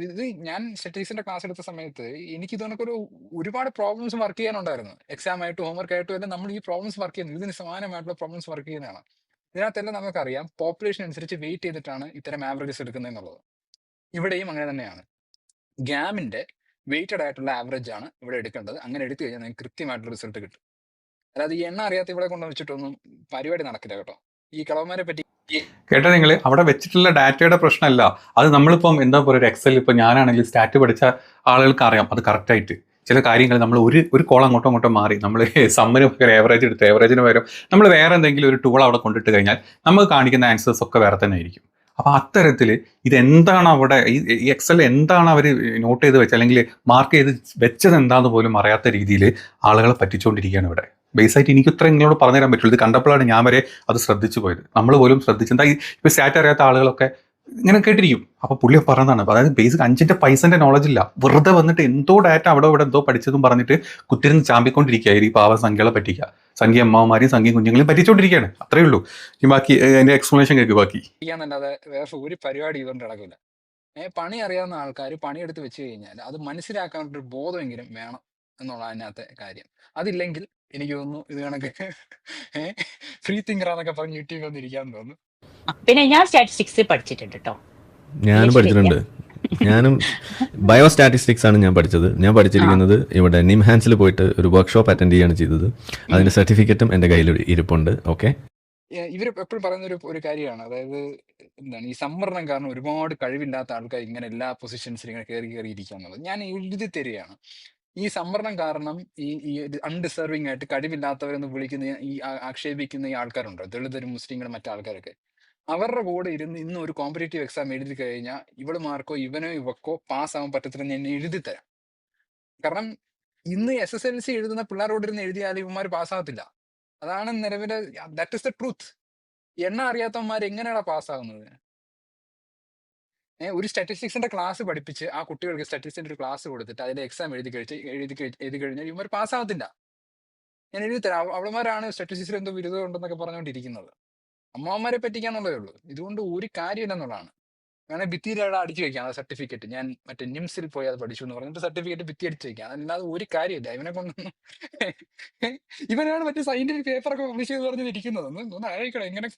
ഇത് ഞാൻ സ്റ്റാറ്റിസ്റ്റിക്സിന്റെ ക്ലാസ് എടുത്ത സമയത്ത് എനിക്ക് ഇതൊക്കെ ഒരുപാട് പ്രോബ്ലംസ് വർക്ക് ചെയ്യാനുണ്ടായിരുന്നു. എക്സാം ആയിട്ട് ഹോംവർക്ക് ആയിട്ടും എല്ലാം നമ്മൾ ഈ പ്രോബ്ലംസ് വർക്ക് ചെയ്യുന്നത് ഇതിന് സമാനമായിട്ടുള്ള പ്രോബ്ലംസ് വർക്ക് ചെയ്യുന്നതാണ്. ഇതിനകത്തെല്ലാം നമുക്കറിയാം. പോപ്പുലേഷൻ അനുസരിച്ച് വെയിറ്റ് ചെയ്തിട്ടാണ് ഇത്തരം ആവറേജസ് എടുക്കുന്നത് എന്നുള്ളത് ഇവിടെയും അങ്ങനെ തന്നെയാണ്. ഗ്യാമിന്റെ വെയിറ്റഡ് ആയിട്ടുള്ള ആവറേജ് ആണ് ഇവിടെ എടുക്കേണ്ടത്. അങ്ങനെ എടുത്തു കഴിഞ്ഞാൽ നിങ്ങൾക്ക് കൃത്യമായിട്ടുള്ള റിസൾട്ട് കിട്ടും. അല്ലാതെ ഈ എണ്ണ അറിയാത്ത ഇവിടെ കൊണ്ട് വെച്ചിട്ടൊന്നും പരിപാടി നടക്കില്ല കേട്ടോ. ഈ കളവന്മാരെ പറ്റി കേട്ടോ നിങ്ങൾ അവിടെ വെച്ചിട്ടുള്ള ഡാറ്റയുടെ പ്രശ്നമല്ല. അത് നമ്മളിപ്പം എന്താ പറയുക ഒരു എക്സൽ ഇപ്പം ഞാനാണെങ്കിൽ സ്റ്റാറ്റ് പഠിച്ച ആളുകൾക്ക് അറിയാം. അത് കറക്റ്റായിട്ട് ചില കാര്യങ്ങൾ നമ്മൾ ഒരു ഒരു കോൾ അങ്ങോട്ടും അങ്ങോട്ടും മാറി. നമ്മൾ സമ്മിന് പകരം ഏവറേജ് എടുത്ത് ഏവറേജിന് പകരം നമ്മൾ വേറെ എന്തെങ്കിലും ഒരു ടൂൾ അവിടെ കൊണ്ടിട്ട് കഴിഞ്ഞാൽ നമുക്ക് കാണിക്കുന്ന ആൻസേഴ്സ് ഒക്കെ വേറെ തന്നെ ആയിരിക്കും. അപ്പോൾ അത്തരത്തിൽ ഇതെന്താണ് അവിടെ ഈ എക്സൽ എന്താണ് അവർ നോട്ട് ചെയ്ത് വെച്ചത്? അല്ലെങ്കിൽ മാർക്ക് ചെയ്ത് വെച്ചത് എന്താണെന്ന് പോലും അറിയാത്ത രീതിയിൽ ആളുകളെ പറ്റിച്ചുകൊണ്ടിരിക്കുകയാണ് ഇവിടെ. ബേസായിട്ട് എനിക്ക് ഇത്ര നിങ്ങളോട് പറഞ്ഞുതരാൻ പറ്റുള്ളൂ. ഇത് കണ്ടപ്പോഴാണ് ഞാൻ വരെ അത് ശ്രദ്ധിച്ചു പോയത്. നമ്മൾ പോലും ശ്രദ്ധിച്ചു എന്താ ഈ ഇപ്പോൾ സ്റ്റാറ്റ് അറിയാത്ത ആളുകളൊക്കെ ഇങ്ങനെ കേട്ടിരിക്കും. അപ്പോൾ പുള്ളി പറഞ്ഞതാണ് അതായത് ബേസിക് അഞ്ചിന്റെ പൈസന്റെ നോളജ് ഇല്ല. വെറുതെ വന്നിട്ട് എന്തോ ഡാറ്റ അവിടെ ഇവിടെ എന്തോ പഠിച്ചതും പറഞ്ഞിട്ട് കുത്തിരുന്ന് ചാമ്പിക്കൊണ്ടിരിക്കുകയായി ഈ പാവ സംഖ്യകളെ പറ്റിക്കുക സംഖ്യ അമ്മമാരെയും സംഖ്യ കുഞ്ഞുങ്ങളെയും പറ്റിച്ചുകൊണ്ടിരിക്കുകയാണ് അത്രേ ഉള്ളൂ. ഈ ബാക്കി എന്റെ എക്സ്പ്ലനേഷൻ കേൾക്കും ബാക്കി. വേറെ ഒരു പരിപാടി ചെയ്തുകൊണ്ട് നടക്കില്ല പണി അറിയാവുന്ന ആൾക്കാർ പണിയെടുത്ത് വെച്ച് കഴിഞ്ഞാൽ അത് മനസ്സിലാക്കാനുള്ള ഒരു ബോധമെങ്കിലും വേണം എന്നുള്ള അതിനകത്തെ കാര്യം. അതില്ലെങ്കിൽ എനിക്ക് തോന്നുന്നു ഇത് കണക്ക് ഫ്രീ തിങ്കറാന്നൊക്കെ പറഞ്ഞ് യൂട്യൂബിൽ വന്നിരിക്കാൻ തോന്നുന്നു. പിന്നെ ഞാൻ സ്റ്റാറ്റിസ്റ്റിക്സ് പഠിച്ചിട്ടുണ്ട് കേട്ടോ ഞാനും പഠിച്ചിട്ടുണ്ട്. ഞാനും ബയോ സ്റ്റാറ്റിസ്റ്റിക്സ് ആണ് ഞാൻ പഠിച്ചത്. ഞാൻ പഠിച്ചിരിക്കുന്നത് ഇവിടെ നിംഹാൻസിൽ പോയിട്ട് ഒരു വർക്ക്ഷോപ്പ് അറ്റൻഡ് ചെയ്യാണ് ചെയ്തത്. അതിന്റെ സർട്ടിഫിക്കറ്റും എന്റെ കയ്യിൽ ഇരിപ്പുണ്ട്. ഓക്കെ ഇവർ എപ്പോഴും പറയുന്ന ഒരു ഒരു കാര്യമാണ്. അതായത് എന്താണ് ഈ സംവരണം കാരണം ഒരുപാട് കഴിവില്ലാത്ത ആൾക്കാർ ഇങ്ങനെ എല്ലാ പൊസിഷൻസിലും ഇങ്ങനെ കയറി കയറി ഇരിക്കുക എന്നുള്ളത് ഞാൻ എഴുതി തരികയാണ്. ഈ സംവരണം കാരണം ഈ ഈ അൺഡിസർവിംഗ് ആയിട്ട് കഴിവില്ലാത്തവരെന്ന് വിളിക്കുന്ന ഈ ആക്ഷേപിക്കുന്ന ഈ ആൾക്കാരുണ്ടോ? ദളിതരും മുസ്ലിങ്ങളും മറ്റു ആൾക്കാരൊക്കെ? അവരുടെ കൂടെ ഇരുന്ന് ഇന്ന് ഒരു കോമ്പറ്റേറ്റീവ് എക്സാം എഴുതി കഴിഞ്ഞാൽ ഇവളുമാർക്കോ ഇവനോ ഇവക്കോ പാസ് ആവാൻ ഞാൻ എഴുതി തരാം. കാരണം ഇന്ന് എസ് എസ് എൽ സി എഴുതുന്ന പിള്ളേരോട് ഇരുന്ന് എഴുതിയാൽ ഇവന്മാർ പാസ്സാകത്തില്ല അതാണ് നിലവിലെ ദാറ്റ് ഇസ് ദ ട്രൂത്ത് എണ്ണ അറിയാത്തവന്മാർ എങ്ങനെയാണ് പാസ്സാകുന്നത് ഒരു സ്റ്റാറ്റിസ്റ്റിക്സിന്റെ ക്ലാസ് പഠിപ്പിച്ച് ആ കുട്ടികൾക്ക് സ്റ്റാറ്റിസ്റ്റിക്സിന്റെ ഒരു ക്ലാസ് കൊടുത്തിട്ട് അതിന്റെ എക്സാം എഴുതി കഴിച്ച് എഴുതി എഴുതി കഴിഞ്ഞാൽ ഇവന്മാർ പാസ്സാകത്തില്ല ഞാൻ എഴുതി തരാം. അവളുമാരാണ് സ്റ്റാറ്റിസ്റ്റിക്സിൽ എന്തോ ബിരുദം ഉണ്ടെന്നൊക്കെ പറഞ്ഞുകൊണ്ടിരിക്കുന്നത്. അമ്മാവന്മാരെ പറ്റിക്കാന്നുള്ളതേ ഉള്ളൂ. ഇതുകൊണ്ട് ഒരു കാര്യമില്ലെന്നുള്ളതാണ്. വേണേൽ ഭിത്തിയിലവിടെ അടിച്ചു വെക്കാം ആ സർട്ടിഫിക്കറ്റ്. ഞാൻ മറ്റേ നിംസിൽ പോയി അത് പഠിച്ചു എന്ന് പറഞ്ഞിട്ട് സർട്ടിഫിക്കറ്റ് ഭിത്തി അടിച്ചു വെക്കാം അതല്ലാതെ ഒരു കാര്യമില്ല. ഇവനെ കൊണ്ടൊന്നും ഇവനാണ് മറ്റേ സയന്റിഫിക് പേപ്പർ ഒക്കെ പബ്ലിഷ് ചെയ്ത് പറഞ്ഞത് ഇരിക്കുന്നത്. ഒന്ന് ഒന്ന് ആലോചിക്കണം. എങ്ങനെ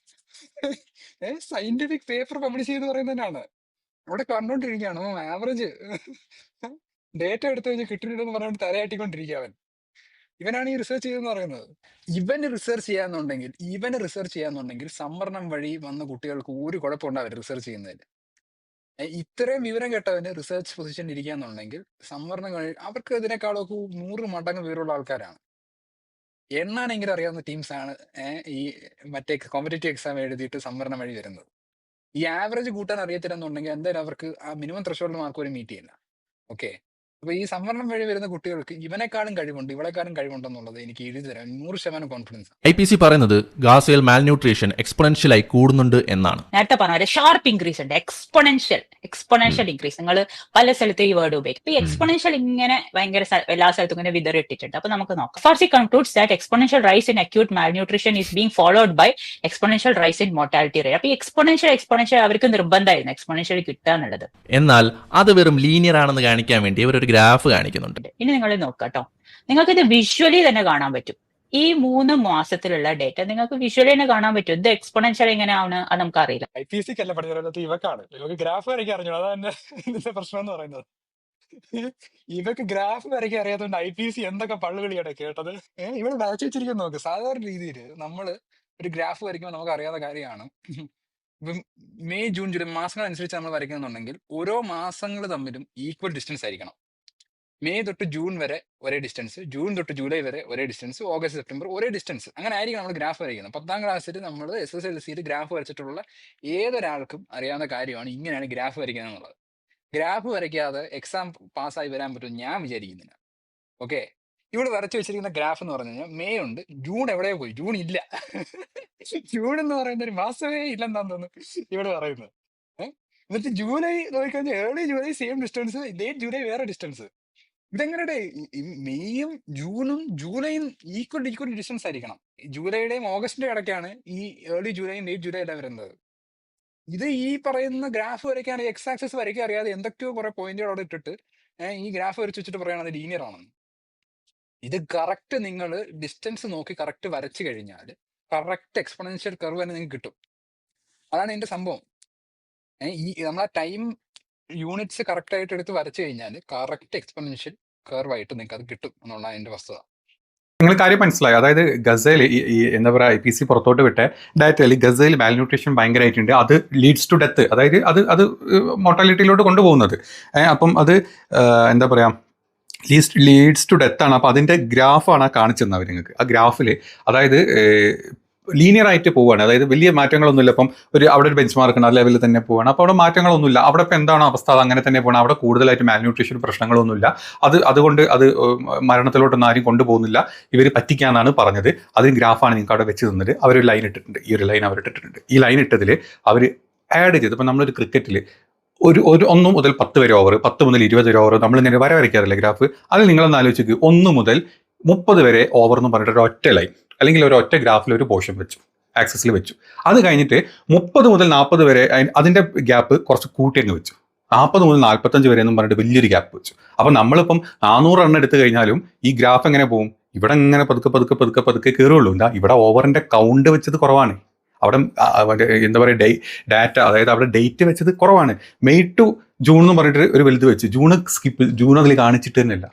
സയന്റിഫിക് പേപ്പർ പബ്ലിഷ് ചെയ്ത് പറയുന്നതിനാണ് അവിടെ കണ്ടോണ്ടിരിക്കുകയാണ്. ആവറേജ് ഡേറ്റ എടുത്ത് കഴിഞ്ഞാൽ കിട്ടുന്നില്ലെന്ന് പറഞ്ഞുകൊണ്ട് തലയാട്ടിക്കൊണ്ടിരിക്കുക അവൻ. ഇവനാണ് ഈ റിസർച്ച് ചെയ്തെന്ന് പറയുന്നത്. ഇവന് റിസർച്ച് ചെയ്യാന്നുണ്ടെങ്കിൽ ഇവന് റിസർച്ച് ചെയ്യാന്നുണ്ടെങ്കിൽ സംവരണം വഴി വന്ന കുട്ടികൾക്ക് ഒരു കുഴപ്പമുണ്ടാവില്ല റിസർച്ച് ചെയ്യുന്നതിൽ ഇത്രയും വിവരം കേട്ടവന് റിസർച്ച് പൊസിഷനിൽ ഇരിക്കാന്നുണ്ടെങ്കിൽ സംവരണം വഴി അവർക്ക് ഇതിനേക്കാളൊക്കെ നൂറ് മടങ്ങ് വിവരമുള്ള ആൾക്കാരാണ്. എണ്ണാനെങ്കിലും അറിയാവുന്ന ടീംസ് ആണ് ഈ മറ്റേ കോമ്പറ്റേറ്റീവ് എക്സാം എഴുതിയിട്ട് സംവരണം വഴി വരുന്നത്. ഈ ആവറേജ് കൂട്ടാൻ അറിയത്തില്ലെന്നുണ്ടെങ്കിൽ എന്തായാലും അവർക്ക് ആ മിനിമം ത്രഷോൾഡ് മാർക്ക് ഒരു മീറ്റ് ചെയ്യില്ല. ഓക്കെ അപ്പൊ ഈ സംവരണം വഴി വരുന്ന കുട്ടികൾക്ക് ഇവനെക്കാളും കഴിവുണ്ട് ഇവളെക്കാളും കഴിവുണ്ടെന്നുള്ളത് എനിക്ക് എഴുതി തരാം നൂറ് ശതമാനം കോൺഫിഡൻസ് ഐ പി സി പറയുന്നത് ഗാസയിൽ മാൽന്യൂട്രീഷൻ എക്സ്പൊണൻഷ്യലായി കൂടുന്നുണ്ട് എന്നാണ്. നേരത്തെ പറഞ്ഞ ഷാർപ്പ് ഇൻക്രീസ് ഉണ്ട്. എക്സ്പൊണൻഷ്യൽ എക്സ്പൊണൻഷ്യൽ ഇൻക്രീസ് നിങ്ങൾ പല സ്ഥലത്തും ഈ വേർഡ് ഉപയോഗിക്കും. ഈ എക്സ്പൊണൻഷ്യൽ ഇങ്ങനെ ഭയങ്കര എല്ലാ സ്ഥലത്തും ഇങ്ങനെ വിതറിട്ടിട്ടുണ്ട് അപ്പൊ നമുക്ക് നോക്കാം. Farsi concludes that exponential rise in acute malnutrition is being followed by exponential rise in mortality rate അപ്പൊ ഈ എക്സ്പൊണൻഷ്യൽ എക്സ്പൊണൻഷ്യൽ അവർക്ക് നിർബന്ധമായിരുന്നു. എക്സ്പൊണൻഷ്യൽ കിട്ടുക എന്നുള്ളത്. എന്നാൽ അത് വെറും ലീനിയർ ആണെന്ന് കാണിക്കാൻ വേണ്ടി ഇവർ ഒരു ഗ്രാഫ് കാണിക്കുന്നുണ്ട്. ഇനി നിങ്ങൾ നോക്കാട്ടോ. നിങ്ങൾക്ക് ഇത് വിഷ്വലി തന്നെ കാണാൻ പറ്റും. ഈ മൂന്ന് മാസത്തിലുള്ള ഡേറ്റ നിങ്ങൾക്ക് വിഷ്വലി തന്നെ കാണാൻ പറ്റും. ഇത് എക്സ്പൊണൻഷ്യൽ എങ്ങനെയാണ് അത് നമുക്ക് അറിയില്ല ഐ പി സിക്ക് അല്ല പഠിച്ചത് ഇവക്കാണ്. ഇവക്ക് ഗ്രാഫ് വരയ്ക്കാൻ അറിഞ്ഞു അതാണ് ഇതിന്റെ പ്രശ്നം എന്ന് പറയുന്നത്. ഇവക്ക് ഗ്രാഫ് വരയ്ക്കാൻ അറിയാത്തതുകൊണ്ട് ഐ പി സി എന്തൊക്കെ പള്ളുകളിയാണ് കേട്ടത്? ഏഹ് ഇവിടെ വരച്ചു വെച്ചിരിക്കുന്നു നോക്ക്. സാധാരണ രീതിയിൽ നമ്മൾ ഒരു ഗ്രാഫ് വരയ്ക്കുമ്പോൾ നമുക്ക് അറിയാത്ത കാര്യമാണ്. ഇപ്പം മെയ് ജൂൺ ജൂലൈ മാസങ്ങൾ അനുസരിച്ച് നമ്മൾ വരയ്ക്കുന്നുണ്ടെങ്കിൽ ഓരോ മാസങ്ങൾ തമ്മിലും ഈക്വൽ ഡിസ്റ്റൻസ് ആയിരിക്കണം. മെയ് തൊട്ട് ജൂൺ വരെ ഒരേ ഡിസ്റ്റൻസ് ജൂൺ തൊട്ട് ജൂലൈ വരെ ഒരേ ഡിസ്റ്റൻസ് ഓഗസ്റ്റ് സെപ്റ്റംബർ ഒരേ ഡിസ്റ്റൻസ് അങ്ങനെ ആയിരിക്കും നമ്മൾ ഗ്രാഫ് വരയ്ക്കുന്നത്. പത്താം ക്ലാസ്സിൽ നമ്മൾ എസ് എസ് എൽ സിയിൽ ഗ്രാഫ് വരച്ചിട്ടുള്ള ഏതൊരാൾക്കും അറിയാവുന്ന കാര്യമാണ് ഇങ്ങനെയാണ് ഗ്രാഫ് വരയ്ക്കുന്നത് എന്നുള്ളത്. ഗ്രാഫ് വരയ്ക്കാതെ എക്സാം പാസ്സായി വരാൻ പറ്റും ഞാൻ വിചാരിക്കുന്നില്ല. ഓക്കെ ഇവിടെ വരച്ചു വെച്ചിരിക്കുന്ന ഗ്രാഫ് എന്ന് പറഞ്ഞു കഴിഞ്ഞാൽ മെയ് ഉണ്ട് ജൂൺ എവിടെയോ പോയി ജൂൺ ഇല്ല. ജൂൺ എന്ന് പറയുന്ന ഒരു മാസമേ ഇല്ലെന്നാന്ന് തോന്നുന്നു ഇവിടെ പറയുന്നത്. എന്നിട്ട് ജൂലൈ നോക്കിക്കഴിഞ്ഞാൽ early July same distance late July വേറെ ഡിസ്റ്റൻസ് ഇതെങ്ങനെ മെയ്യും ജൂണും ജൂലൈയും ഈക്വൽ ഈക്വൽ ഡിസ്റ്റൻസ് ആയിരിക്കണം. ജൂലൈയുടെയും ഓഗസ്റ്റിന്റെ ഇടയ്ക്കാണ് ഈ ഏർലി ജൂലൈയും ലേറ്റ് ജൂലൈ ഇട വരുന്നത്. ഇത് ഈ പറയുന്ന ഗ്രാഫ് വരയ്ക്കാൻ എക്സ് ആക്സസ് വരയ്ക്കാൻ അറിയാതെ എന്തൊക്കെയോ കുറെ പോയിന്റുകൾ അവിടെ ഇട്ടിട്ട് ഈ ഗ്രാഫ് വരച്ച് വെച്ചിട്ട് പറയണത് ലീനിയർ ആണെന്ന്. ഇത് കറക്റ്റ് നിങ്ങൾ ഡിസ്റ്റൻസ് നോക്കി കറക്റ്റ് വരച്ചു കഴിഞ്ഞാൽ കറക്റ്റ് എക്സ്പൊണൻഷ്യൽ കർവ് തന്നെ നിങ്ങൾക്ക് കിട്ടും. അതാണ് ഇതിന്റെ സംഭവം. ഈ നമ്മളെ ടൈം യൂണിറ്റ്സ് കറക്റ്റ് ആയിട്ട് എടുത്ത് വരച്ചു കഴിഞ്ഞാൽ കറക്റ്റ് എക്സ്പൊണൻഷ്യൽ കർവ് ആയിട്ട് നിങ്ങൾക്ക് അത് കിട്ടും എന്നുള്ള അതിന്റെ വസ്തുത. നിങ്ങൾ കാര്യം മനസ്സിലായി? അതായത് ഗസയിൽ ഈ എന്താ പറയുക പി സി പുറത്തോട്ട് വിട്ട ഡയറ്റിൽ ഗസയിൽ മാൽന്യൂട്രീഷൻ ഭയങ്കരമായിട്ടുണ്ട് അത് ലീഡ്സ് ടു ഡെത്ത് അതായത് അത് അത് മോർട്ടാലിറ്റിയിലോട്ട് കൊണ്ടുപോകുന്നത്. അപ്പം അത് എന്താ പറയുക ലീസ്റ്റ് ലീഡ്സ് ടു ഡെത്ത് ആണ്. അപ്പോൾ അതിന്റെ ഗ്രാഫാണ് ആ കാണിച്ചത് അവർ നിങ്ങൾക്ക് ആ ഗ്രാഫിൽ അതായത് ലീനിയർ ആയിട്ട് പോവുകയാണ് അതായത് വലിയ മാറ്റങ്ങളൊന്നുമില്ല. ഇപ്പം ഒരു അവിടെ ഒരു ബെഞ്ച് മാർക്ക് ഉണ്ട് ആ ലെവലിൽ തന്നെ പോവുകയാണ് അപ്പോൾ അവിടെ മാറ്റങ്ങളൊന്നുമില്ല. അവിടെ ഇപ്പോൾ എന്താണ് അവസ്ഥ? അത് അങ്ങനെ തന്നെ പോകണം അവിടെ കൂടുതലായിട്ട് മാൽന്യൂട്രീഷൻ പ്രശ്നങ്ങളൊന്നുമില്ല. അത് അതുകൊണ്ട് അത് മരണത്തിലോട്ടൊന്നും ആരും കൊണ്ടുപോകുന്നില്ല. ഇവർ പറ്റിക്കാന്നാണ് പറഞ്ഞത്. അതിന് ഗ്രാഫാണ് നിങ്ങൾക്ക് അവിടെ വെച്ച് തന്നത്. അവർ ലൈൻ ഇട്ടിട്ടുണ്ട്. ഈ ഒരു ലൈൻ അവർ ഇട്ടിട്ടുണ്ട്. ഈ ലൈൻ ഇട്ടതിൽ അവർ ആഡ് ചെയ്ത് ഇപ്പം നമ്മളൊരു ക്രിക്കറ്റിൽ ഒരു ഒരു ഒന്ന് മുതൽ പത്ത് വരെ ഓവർ പത്ത് മുതൽ ഇരുപത് വരെ ഓവർ നമ്മളിങ്ങനെ വര വരയ്ക്കാറില്ല ഗ്രാഫ് അതിൽ നിങ്ങളൊന്ന് ആലോചിച്ച് ഒന്ന് മുതൽ മുപ്പത് വരെ ഓവർ എന്ന് പറഞ്ഞിട്ട് ഒരു ഒറ്റ ലൈൻ അല്ലെങ്കിൽ ഒരു ഒറ്റ ഗ്രാഫിൽ ഒരു പോർഷൻ വെച്ചു ആക്സസിൽ വെച്ചു. അത് കഴിഞ്ഞിട്ട് മുപ്പത് മുതൽ നാൽപ്പത് വരെ അതിന്റെ ഗ്യാപ്പ് കുറച്ച് കൂട്ടി അങ്ങ് വെച്ചു. നാൽപ്പത് മുതൽ നാൽപ്പത്തഞ്ച് വരെ എന്ന് പറഞ്ഞിട്ട് വലിയൊരു ഗ്യാപ്പ് വെച്ചു. അപ്പം നമ്മളിപ്പം നാനൂറ് എണ്ണം എടുത്തു കഴിഞ്ഞാലും ഈ ഗ്രാഫ് എങ്ങനെ പോകും ഇവിടെ ഇങ്ങനെ പതുക്കെ പതുക്കെ പതുക്കെ പതുക്കെ കയറുള്ളൂ എന്താ? ഇവിടെ ഓവറിന്റെ കൗണ്ട് വെച്ചത് കുറവാണ്. അവിടെ എന്താ പറയുക ഡേ ഡാറ്റ അതായത് അവിടെ ഡേറ്റ് വെച്ചത് കുറവാണ്. മെയ് ടു ജൂൺ എന്ന് പറഞ്ഞിട്ട് ഒരു വലുത് വെച്ച്. ജൂണ് സ്കിപ്പ് ജൂൺ അതിൽ കാണിച്ചിട്ട് തന്നെയല്ല.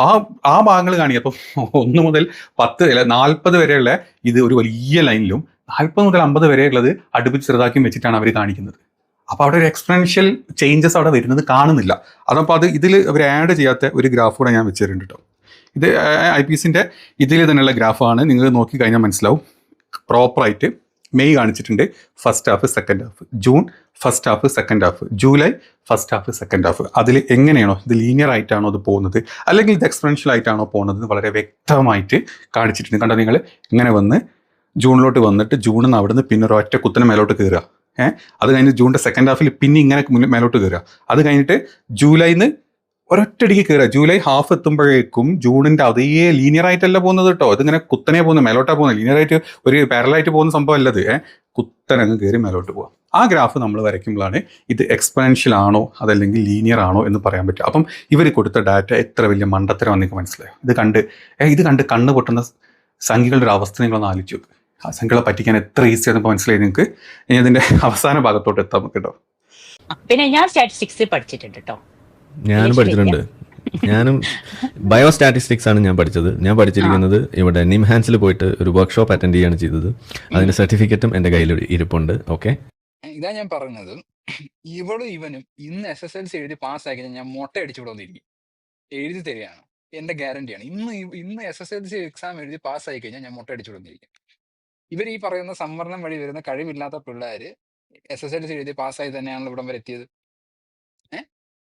ആ ആ ഭാഗങ്ങൾ കാണിക്കുക അപ്പം ഒന്ന് മുതൽ പത്ത് അല്ല നാൽപ്പത് വരെയുള്ള ഇത് ഒരു വലിയ ലൈനിലും നാൽപ്പത് മുതൽ അമ്പത് വരെയുള്ളത് അടുപ്പിച്ച് ചെറുതാക്കിയും വെച്ചിട്ടാണ് അവർ കാണിക്കുന്നത്. അപ്പോൾ അവിടെ ഒരു എക്സ്പെൻഷ്യൽ ചേഞ്ചസ് അവിടെ വരുന്നത് കാണുന്നില്ല. അതപ്പോൾ അത് ഇതിൽ അവർ ആഡ് ചെയ്യാത്ത ഒരു ഗ്രാഫ് കൂടെ ഞാൻ വെച്ചിട്ടുണ്ട് കേട്ടോ ഇത് ഐ പി എസിന്റെ ഇതിൽ തന്നെയുള്ള ഗ്രാഫാണ് നിങ്ങൾ നോക്കി കഴിഞ്ഞാൽ മനസ്സിലാവും. പ്രോപ്പറായിട്ട് മെയ് കാണിച്ചിട്ടുണ്ട്. First half second half June first half second half July first half second half അതിൽ എങ്ങനെയാണോ ഇത് ലീനിയർ ആയിട്ടാണോ അത് പോകുന്നത് അല്ലെങ്കിൽ ഇത് എക്സ്പെൻഷ്യൽ ആയിട്ടാണോ പോകുന്നത് വളരെ വ്യക്തമായിട്ട് കാണിച്ചിട്ടുണ്ട്. കണ്ടോ നിങ്ങൾ ഇങ്ങനെ വന്ന് ജൂണിലോട്ട് വന്നിട്ട് ജൂണിൽ നിന്ന് അവിടുന്ന് പിന്നെ ഒരു ഒറ്റ കുത്തനെ മേലോട്ട് കയറുക ഏഹ്? അത് കഴിഞ്ഞ് ജൂണിന്റെ സെക്കൻഡ് ഹാഫിൽ പിന്നെ ഇങ്ങനെ മേലോട്ട് കയറുക അത് കഴിഞ്ഞിട്ട് ജൂലൈന്ന് ഒരൊറ്റടിക്ക് കയറുക ജൂലൈ ഹാഫ് എത്തുമ്പോഴേക്കും ജൂണിന്റെ അതേ ലീനിയർ ആയിട്ടല്ല പോകുന്നത് കേട്ടോ ഇതിങ്ങനെ കുത്തനെ പോകുന്നത് മേലോട്ടാ പോകുന്നത്. ലീനിയർ ആയിട്ട് ഒരു പാരലായിട്ട് പോകുന്ന സംഭവം അല്ലത്. കുത്തനങ്ങ് കയറി മേലോട്ട് പോകാം ആ ഗ്രാഫ് നമ്മൾ വരയ്ക്കുമ്പോഴാണ് ഇത് എക്സ്പെൻഷ്യൽ ആണോ അതല്ലെങ്കിൽ ലീനിയർ ആണോ എന്ന് പറയാൻ പറ്റും അപ്പം ഇവർ കൊടുത്ത ഡാറ്റ എത്ര വലിയ മണ്ടത്തരം നിങ്ങൾക്ക് മനസ്സിലായോ? ഇത് കണ്ട് ഇത് കണ്ട് കണ്ണ് പൊട്ടുന്ന സംഖ്യകളുടെ ഒരു അവസ്ഥ നിങ്ങളൊന്ന് ആലോചിച്ച് ആ സംഖ്യകളെ പറ്റിക്കാൻ എത്ര ഈസി ആണെന്ന് മനസ്സിലായി നിങ്ങൾക്ക്? ഇനി അതിന്റെ അവസാന ഭാഗത്തോട്ട് എത്താം നമുക്ക് കേട്ടോ. പിന്നെ ഞാൻ സ്റ്റാറ്റിസ്റ്റിക്സ് പഠിച്ചിട്ടുണ്ട് കേട്ടോ ഞാനും പഠിച്ചിട്ടുണ്ട്. ഞാനും ബയോ സ്റ്റാറ്റിസ്റ്റിക്സ് ആണ് ഞാൻ പഠിച്ചത്. ഞാൻ പഠിച്ചിരിക്കുന്നത് ഇവിടെ നിംഹാൻസിൽ പോയിട്ട് ഒരു വർക്ക്ഷോപ്പ് അറ്റൻഡ് ചെയ്യാണ് ചെയ്തത്. അതിന്റെ സർട്ടിഫിക്കറ്റും എന്റെ കയ്യിൽ ഇരിപ്പുണ്ട്. ഓക്കെ ഇതാ ഞാൻ പറഞ്ഞത്. ഇവളും ഇവനും ഇന്ന് എസ് എസ് എൽ സി എഴുതി പാസ്സാക്കി ആക്കി ഞാൻ മുട്ട അടിച്ചു വിടുന്നിരിക്കും എഴുതി തരികയാണ്. എന്റെ ഗ്യാരണ്ടിയാണ് ഇന്ന് ഇന്ന് S S L C exam എഴുതി പാസ്സായി കഴിഞ്ഞാൽ ഞാൻ മുട്ട അടിച്ചു വിടുന്നിരിക്കും ഇവർ ഈ പറയുന്ന സംവരണം വഴി വരുന്ന കഴിവില്ലാത്ത പിള്ളേർ എസ് എസ് എൽ സി എഴുതി പാസ്സായി തന്നെയാണല്ലോ ഇവിടം വരെ എത്തിയത്.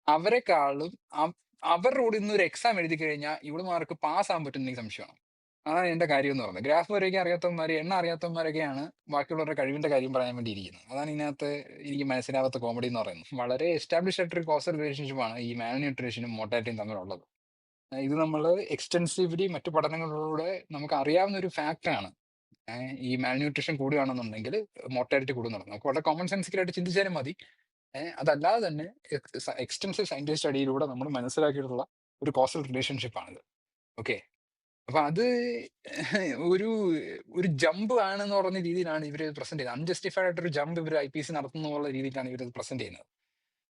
അവരെക്കാളും അവ- അവരുടെ കൂടെ ഒരു എക്സാം എഴുതി കഴിഞ്ഞാൽ ഇവിടുമാർക്ക് പാസ്സാകാൻ പറ്റുന്ന എനിക്ക് സംശയമാണ്. അതാണ് എന്റെ കാര്യം എന്ന് പറയുന്നത്. ഗ്രാഫ് വരയ്ക്കാൻ അറിയാത്തവന്മാർ എണ്ണ അറിയാത്തവന്മാരൊക്കെയാണ് ബാക്കിയുള്ളവരുടെ കഴിവിന്റെ കാര്യം പറയാൻ വേണ്ടി ഇരിക്കുന്നത്. അതാണ് ഇതിനകത്ത് എനിക്ക് മനസ്സിലാവാത്ത കോമഡി എന്ന് പറയുന്നത്. വളരെ എസ്റ്റാബ്ലിഷ് ആയിട്ടൊരു കോസൽ ആണ് ഈ മാൽ ന്യൂട്രീഷനും മോട്ടാലിറ്റിയും തമ്മിലുള്ളത് ഇത് നമ്മൾ എക്സ്റ്റെൻസീവ്ലി മറ്റു പഠനങ്ങളിലൂടെ നമുക്ക് അറിയാവുന്ന ഒരു ഫാക്റ്റാണ് ഈ മാൽ ന്യൂട്രീഷൻ കൂടുകയാണെന്നുണ്ടെങ്കിൽ മോർട്ടാലിറ്റി കൂടുന്നുള്ളത്. നമുക്ക് വളരെ കോമൺ സെൻസിക്കലായിട്ട് ചിന്തിച്ചാലും മതി. ഏഹ് അതല്ലാതെ തന്നെ എക്സ്റ്റെൻസീവ് സയന്റിഫിക് സ്റ്റഡിയിലൂടെ നമ്മൾ മനസ്സിലാക്കിയിട്ടുള്ള ഒരു കോസൽ റിലേഷൻഷിപ്പാണിത് ഓക്കെ? അപ്പൊ അത് ഒരു ഒരു ജമ്പ് ആണെന്ന് പറഞ്ഞ രീതിയിലാണ് ഇവർ പ്രസന്റ് ചെയ്യുന്നത്. അൺജസ്റ്റിഫൈഡ് ആയിട്ടൊരു ജമ്പ് ഇവർ ഐ പി സി നടത്തുന്നുള്ള രീതിയിലാണ് ഇവരത് പ്രസന്റ് ചെയ്യുന്നത്.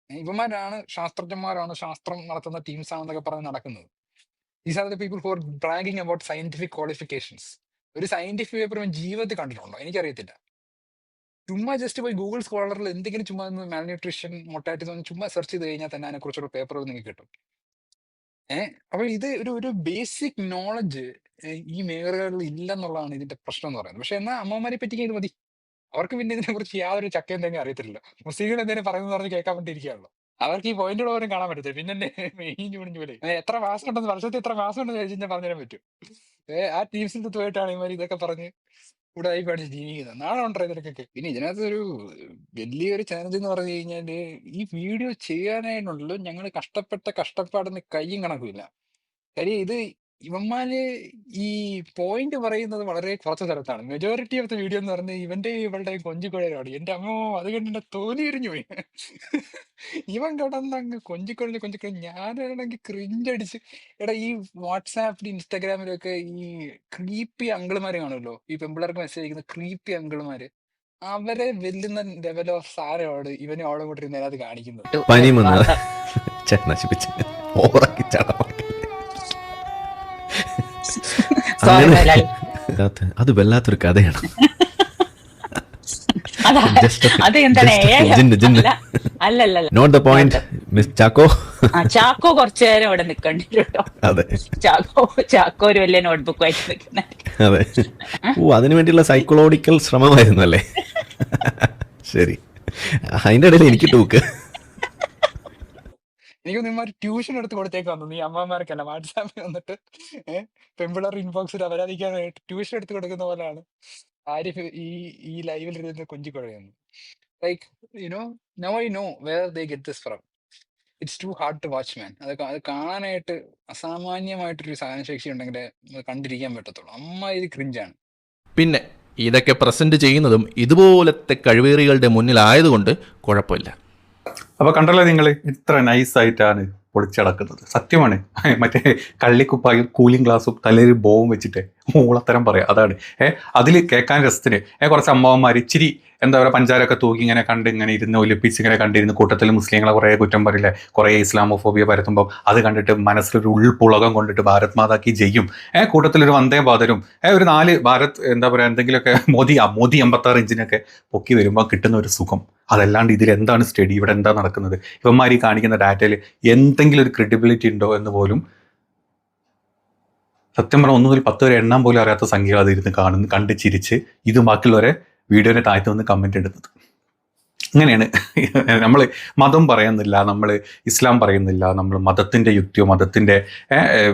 ഇവന്മാരാണ് ശാസ്ത്രജ്ഞന്മാരാണ് ശാസ്ത്രം നടത്തുന്ന ടീംസ് ആണെന്നൊക്കെ പറഞ്ഞ് നടക്കുന്നത്. These are the people for bragging about scientific qualifications ഒരു സയന്റിഫിക് പേപ്പർ ജീവിതത്തിൽ കണ്ടിട്ടുണ്ടോ? എനിക്കറിയത്തില്ല. ചുമ്മാ ജസ്റ്റ് പോയി ഗൂഗിൾ സ്കോളറിൽ എന്തെങ്കിലും ചുമ്മാ മാൽന്യൂട്രീഷൻ മൊട്ടാറ്റി തോന്നി ചുമ്മാ സെർച്ച് ചെയ്ത് കഴിഞ്ഞാൽ തന്നെ അതിനെക്കുറിച്ചുള്ള പേപ്പർ നിങ്ങൾക്ക് കിട്ടും. ഏഹ് അപ്പൊ ഇത് ഒരു ഒരു ബേസിക് നോളജ് ഈ മേഖലകളിൽ ഇല്ലെന്നുള്ളതാണ് ഇതിന്റെ പ്രശ്നം എന്ന് പറയുന്നത്. പക്ഷെ എന്നാൽ അമ്മമാരെ ഇത് മതി. അവർക്ക് പിന്നെ ഇതിനെ കുറിച്ച് യാതൊരു ചക്കയും തന്നെ അറിയത്തില്ല മുസ്ലിങ്ങൾ എന്തെങ്കിലും പറയുന്നത് പറഞ്ഞ് കേൾക്കാൻ വേണ്ടിയിരിക്കുകയാണല്ലോ അവർക്ക് ഈ പോയിന്റുകൾ പോലും കാണാൻ പറ്റത്തില്ല. പിന്നെ മെയിൻ ജൂണിന് പോലെ എത്ര മാസം ഉണ്ടെന്ന് വർഷത്തിൽ എത്ര മാസം ഉണ്ടെന്ന് ചോദിച്ചു പറഞ്ഞു പറഞ്ഞുതരാൻ പറ്റും. ആ ടീംസിന്റെ പോയിട്ടാണ് ഇവർ ഇതൊക്കെ പറഞ്ഞ് പഠിച്ച് ജീവിക്കുന്നത്. നാളെ ഉണ്ടോ ഇതിലൊക്കെ പിന്നെ ഇതിനകത്ത് ഒരു വലിയൊരു ചാലഞ്ച് എന്ന് പറഞ്ഞു കഴിഞ്ഞാൽ ഈ വീഡിയോ ചെയ്യാനായിട്ടുള്ളൂ ഞങ്ങൾ കഷ്ടപ്പെട്ട കഷ്ടപ്പാടിന് കയ്യും കണക്കുമില്ല. കാര്യം ഇത് ഇവന്മാര് ഈ പോയിന്റ് പറയുന്നത് വളരെ കുറച്ച് സ്ഥലത്താണ്. മെജോറിറ്റി ഓഫ് ദ വീഡിയോ എന്ന് പറഞ്ഞാൽ ഇവന്റെ ഇവളുടെ കൊഞ്ചിക്കൊഴലാണ് എന്റെ അമ്മോ അത് കണ്ട് തോന്നി എരിഞ്ഞു പോയി. ഇവൻ കിടന്ന് അങ്ങ് കൊഞ്ചിക്കുഴഞ്ഞ് കൊഞ്ചിക്കൊഴഞ്ഞ് ഞാനാണെങ്കിൽ ക്രിഞ്ചടിച്ച് എടാ ഈ വാട്സാപ്പിൽ ഇൻസ്റ്റാഗ്രാമിലൊക്കെ ഈ ക്രീപ്പി അങ്കിൾമാര് കാണുമല്ലോ? ഈ പെമ്പിളർക്ക് മെസ്സേജ് അയക്കുന്ന ക്രീപ്പി അങ്കിൾമാര് അവരെ വെല്ലുന്ന ലെവൽ ഓഫ് സാരമാണ് ഇവനെ ഓളം കൊണ്ടിരുന്ന അതിനകത്ത് കാണിക്കുന്നു പനി ഓവറാക്കി ചടമാക്കല്ലേ. ജിന്ന്. വല്ലാത്തൊരു കഥയാണ്. Not the point miss Chacko. Chacko കുറച്ചു നേരം ഇവിടെ നിക്കണ്ടി കേട്ടോ അതെ. ചാക്കോ ചാക്കോ ഒരു വലിയ നോട്ട്ബുക്ക് ആയിട്ട് നിൽക്കുന്ന അതെ. ഓ അതിനു വേണ്ടിയുള്ള സൈക്കോളോജിക്കൽ ശ്രമമായിരുന്നു അല്ലേ ശരി. അതിന്റെ ഇടയിൽ എനിക്ക് ടൂക്ക് എനിക്ക് നിന്മാർ ട്യൂഷൻ എടുത്ത് കൊടുത്തേക്ക് വന്നു. നീ അമ്മമാർക്കല്ല വാട്സാപ്പിൽ വന്നിട്ട് പെമ്പിളർ ഇൻബോക്സിൽ അവരാധിക്കാൻ ട്യൂഷൻ എടുത്ത് കൊടുക്കുന്ന പോലെയാണ്. ആരിഫ് ഈ ഈ ലൈവിൽ ഇരുന്ന് കൊഞ്ചിക്കുഴയുന്നു. Like you know I know where they get this from it's too hard to watch man അത് അത് കാണാനായിട്ട് അസാമാന്യമായിട്ടൊരു സഹനശേഷി ഉണ്ടെങ്കിൽ കണ്ടിരിക്കാൻ പറ്റത്തുള്ളൂ. അമ്മ ഇത് ക്രിഞ്ചാണ് പിന്നെ ഇതൊക്കെ പ്രസന്റ് ചെയ്യുന്നതും ഇതുപോലത്തെ കഴിവേറികളുടെ മുന്നിലായതുകൊണ്ട് കുഴപ്പമില്ല. അപ്പൊ കണ്ടല്ലേ നിങ്ങൾ ഇത്ര നൈസായിട്ടാണ് പൊളിച്ചടക്കുന്നത്. സത്യമാണ്. മറ്റേ കള്ളിക്കുപ്പായും കൂളിംഗ് ഗ്ലാസും തലയിൽ ബോവും വെച്ചിട്ട് മൂളത്തരം പറയാം. അതാണ്. ഏഹ് അതിൽ കേൾക്കാൻ രസത്തിന്. ഏഹ് കുറച്ച് അമ്മാവന്മാർ ഇച്ചിരി എന്താ പറയുക പഞ്ചാരൊക്കെ തൂക്കി ഇങ്ങനെ കണ്ട് ഇങ്ങനെ ഇരുന്ന് ഒലിപ്പിച്ച് ഇങ്ങനെ കണ്ടിരുന്ന് കൂട്ടത്തിൽ മുസ്ലിങ്ങളെ കുറേ കുറ്റം പറയില്ലേ? കുറേ ഇസ്ലാമോഫോബിയ പരത്തുമ്പോൾ അത് കണ്ടിട്ട് മനസ്സിലൊരു ഉൾപുളകം കൊണ്ടിട്ട് ഭാരത് മാതാക്കി ജയ്യും. ഏ കൂട്ടത്തിലൊരു വന്ദേ ബാതരും ഏ ഒരു നാല് ഭാരത് എന്താ പറയുക എന്തെങ്കിലുമൊക്കെ മോദി ആ മോദി എൺപത്താറ് ഇഞ്ചിനൊക്കെ പൊക്കി വരുമ്പോൾ കിട്ടുന്ന ഒരു സുഖം. അതല്ലാണ്ട് ഇതിൽ എന്താണ് സ്റ്റഡി? ഇവിടെ എന്താ നടക്കുന്നത്? ഇവന്മാർ ഈ കാണിക്കുന്ന ഡാറ്റയിൽ എന്തെങ്കിലും ഒരു ക്രെഡിബിലിറ്റി ഉണ്ടോ എന്ന് പോലും സത്യം പറഞ്ഞാൽ ഒന്ന് മുതൽ പത്ത് വരെ എണ്ണം പോലും അറിയാത്ത സംഖ്യകൾ അതിരുന്ന് കാണുന്നു കണ്ട് ചിരിച്ച് ഇത് ബാക്കിയുള്ളവരെ വീഡിയോനെ താഴ്ത്തു വന്ന് കമന്റ് ഇടുന്നത്. അങ്ങനെയാണ് നമ്മൾ മതം പറയുന്നില്ല നമ്മൾ ഇസ്ലാം പറയുന്നില്ല നമ്മൾ മതത്തിന്റെ യുക്തിയോ മതത്തിന്റെ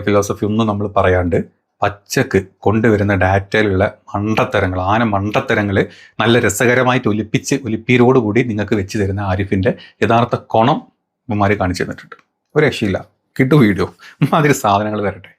ഫിലോസഫി ഒന്നും നമ്മൾ പറയാണ്ട് പച്ചക്ക് കൊണ്ടുവരുന്ന ഡാറ്റയിലുള്ള മണ്ടത്തരങ്ങൾ ആന മണ്ടത്തരങ്ങൾ നല്ല രസകരമായിട്ട് ഒലിപ്പിച്ച് ഒലിപ്പീരോടുകൂടി നിങ്ങൾക്ക് വെച്ച് തരുന്ന ആരിഫിന്റെ യഥാർത്ഥ കോണം ഇവന്മാർ കാണിച്ചു തന്നിട്ടുണ്ട്. ഒരു രക്ഷയില്ല. കിട്ടു വീഡിയോ. മാതിരി സാധനങ്ങൾ വരട്ടെ.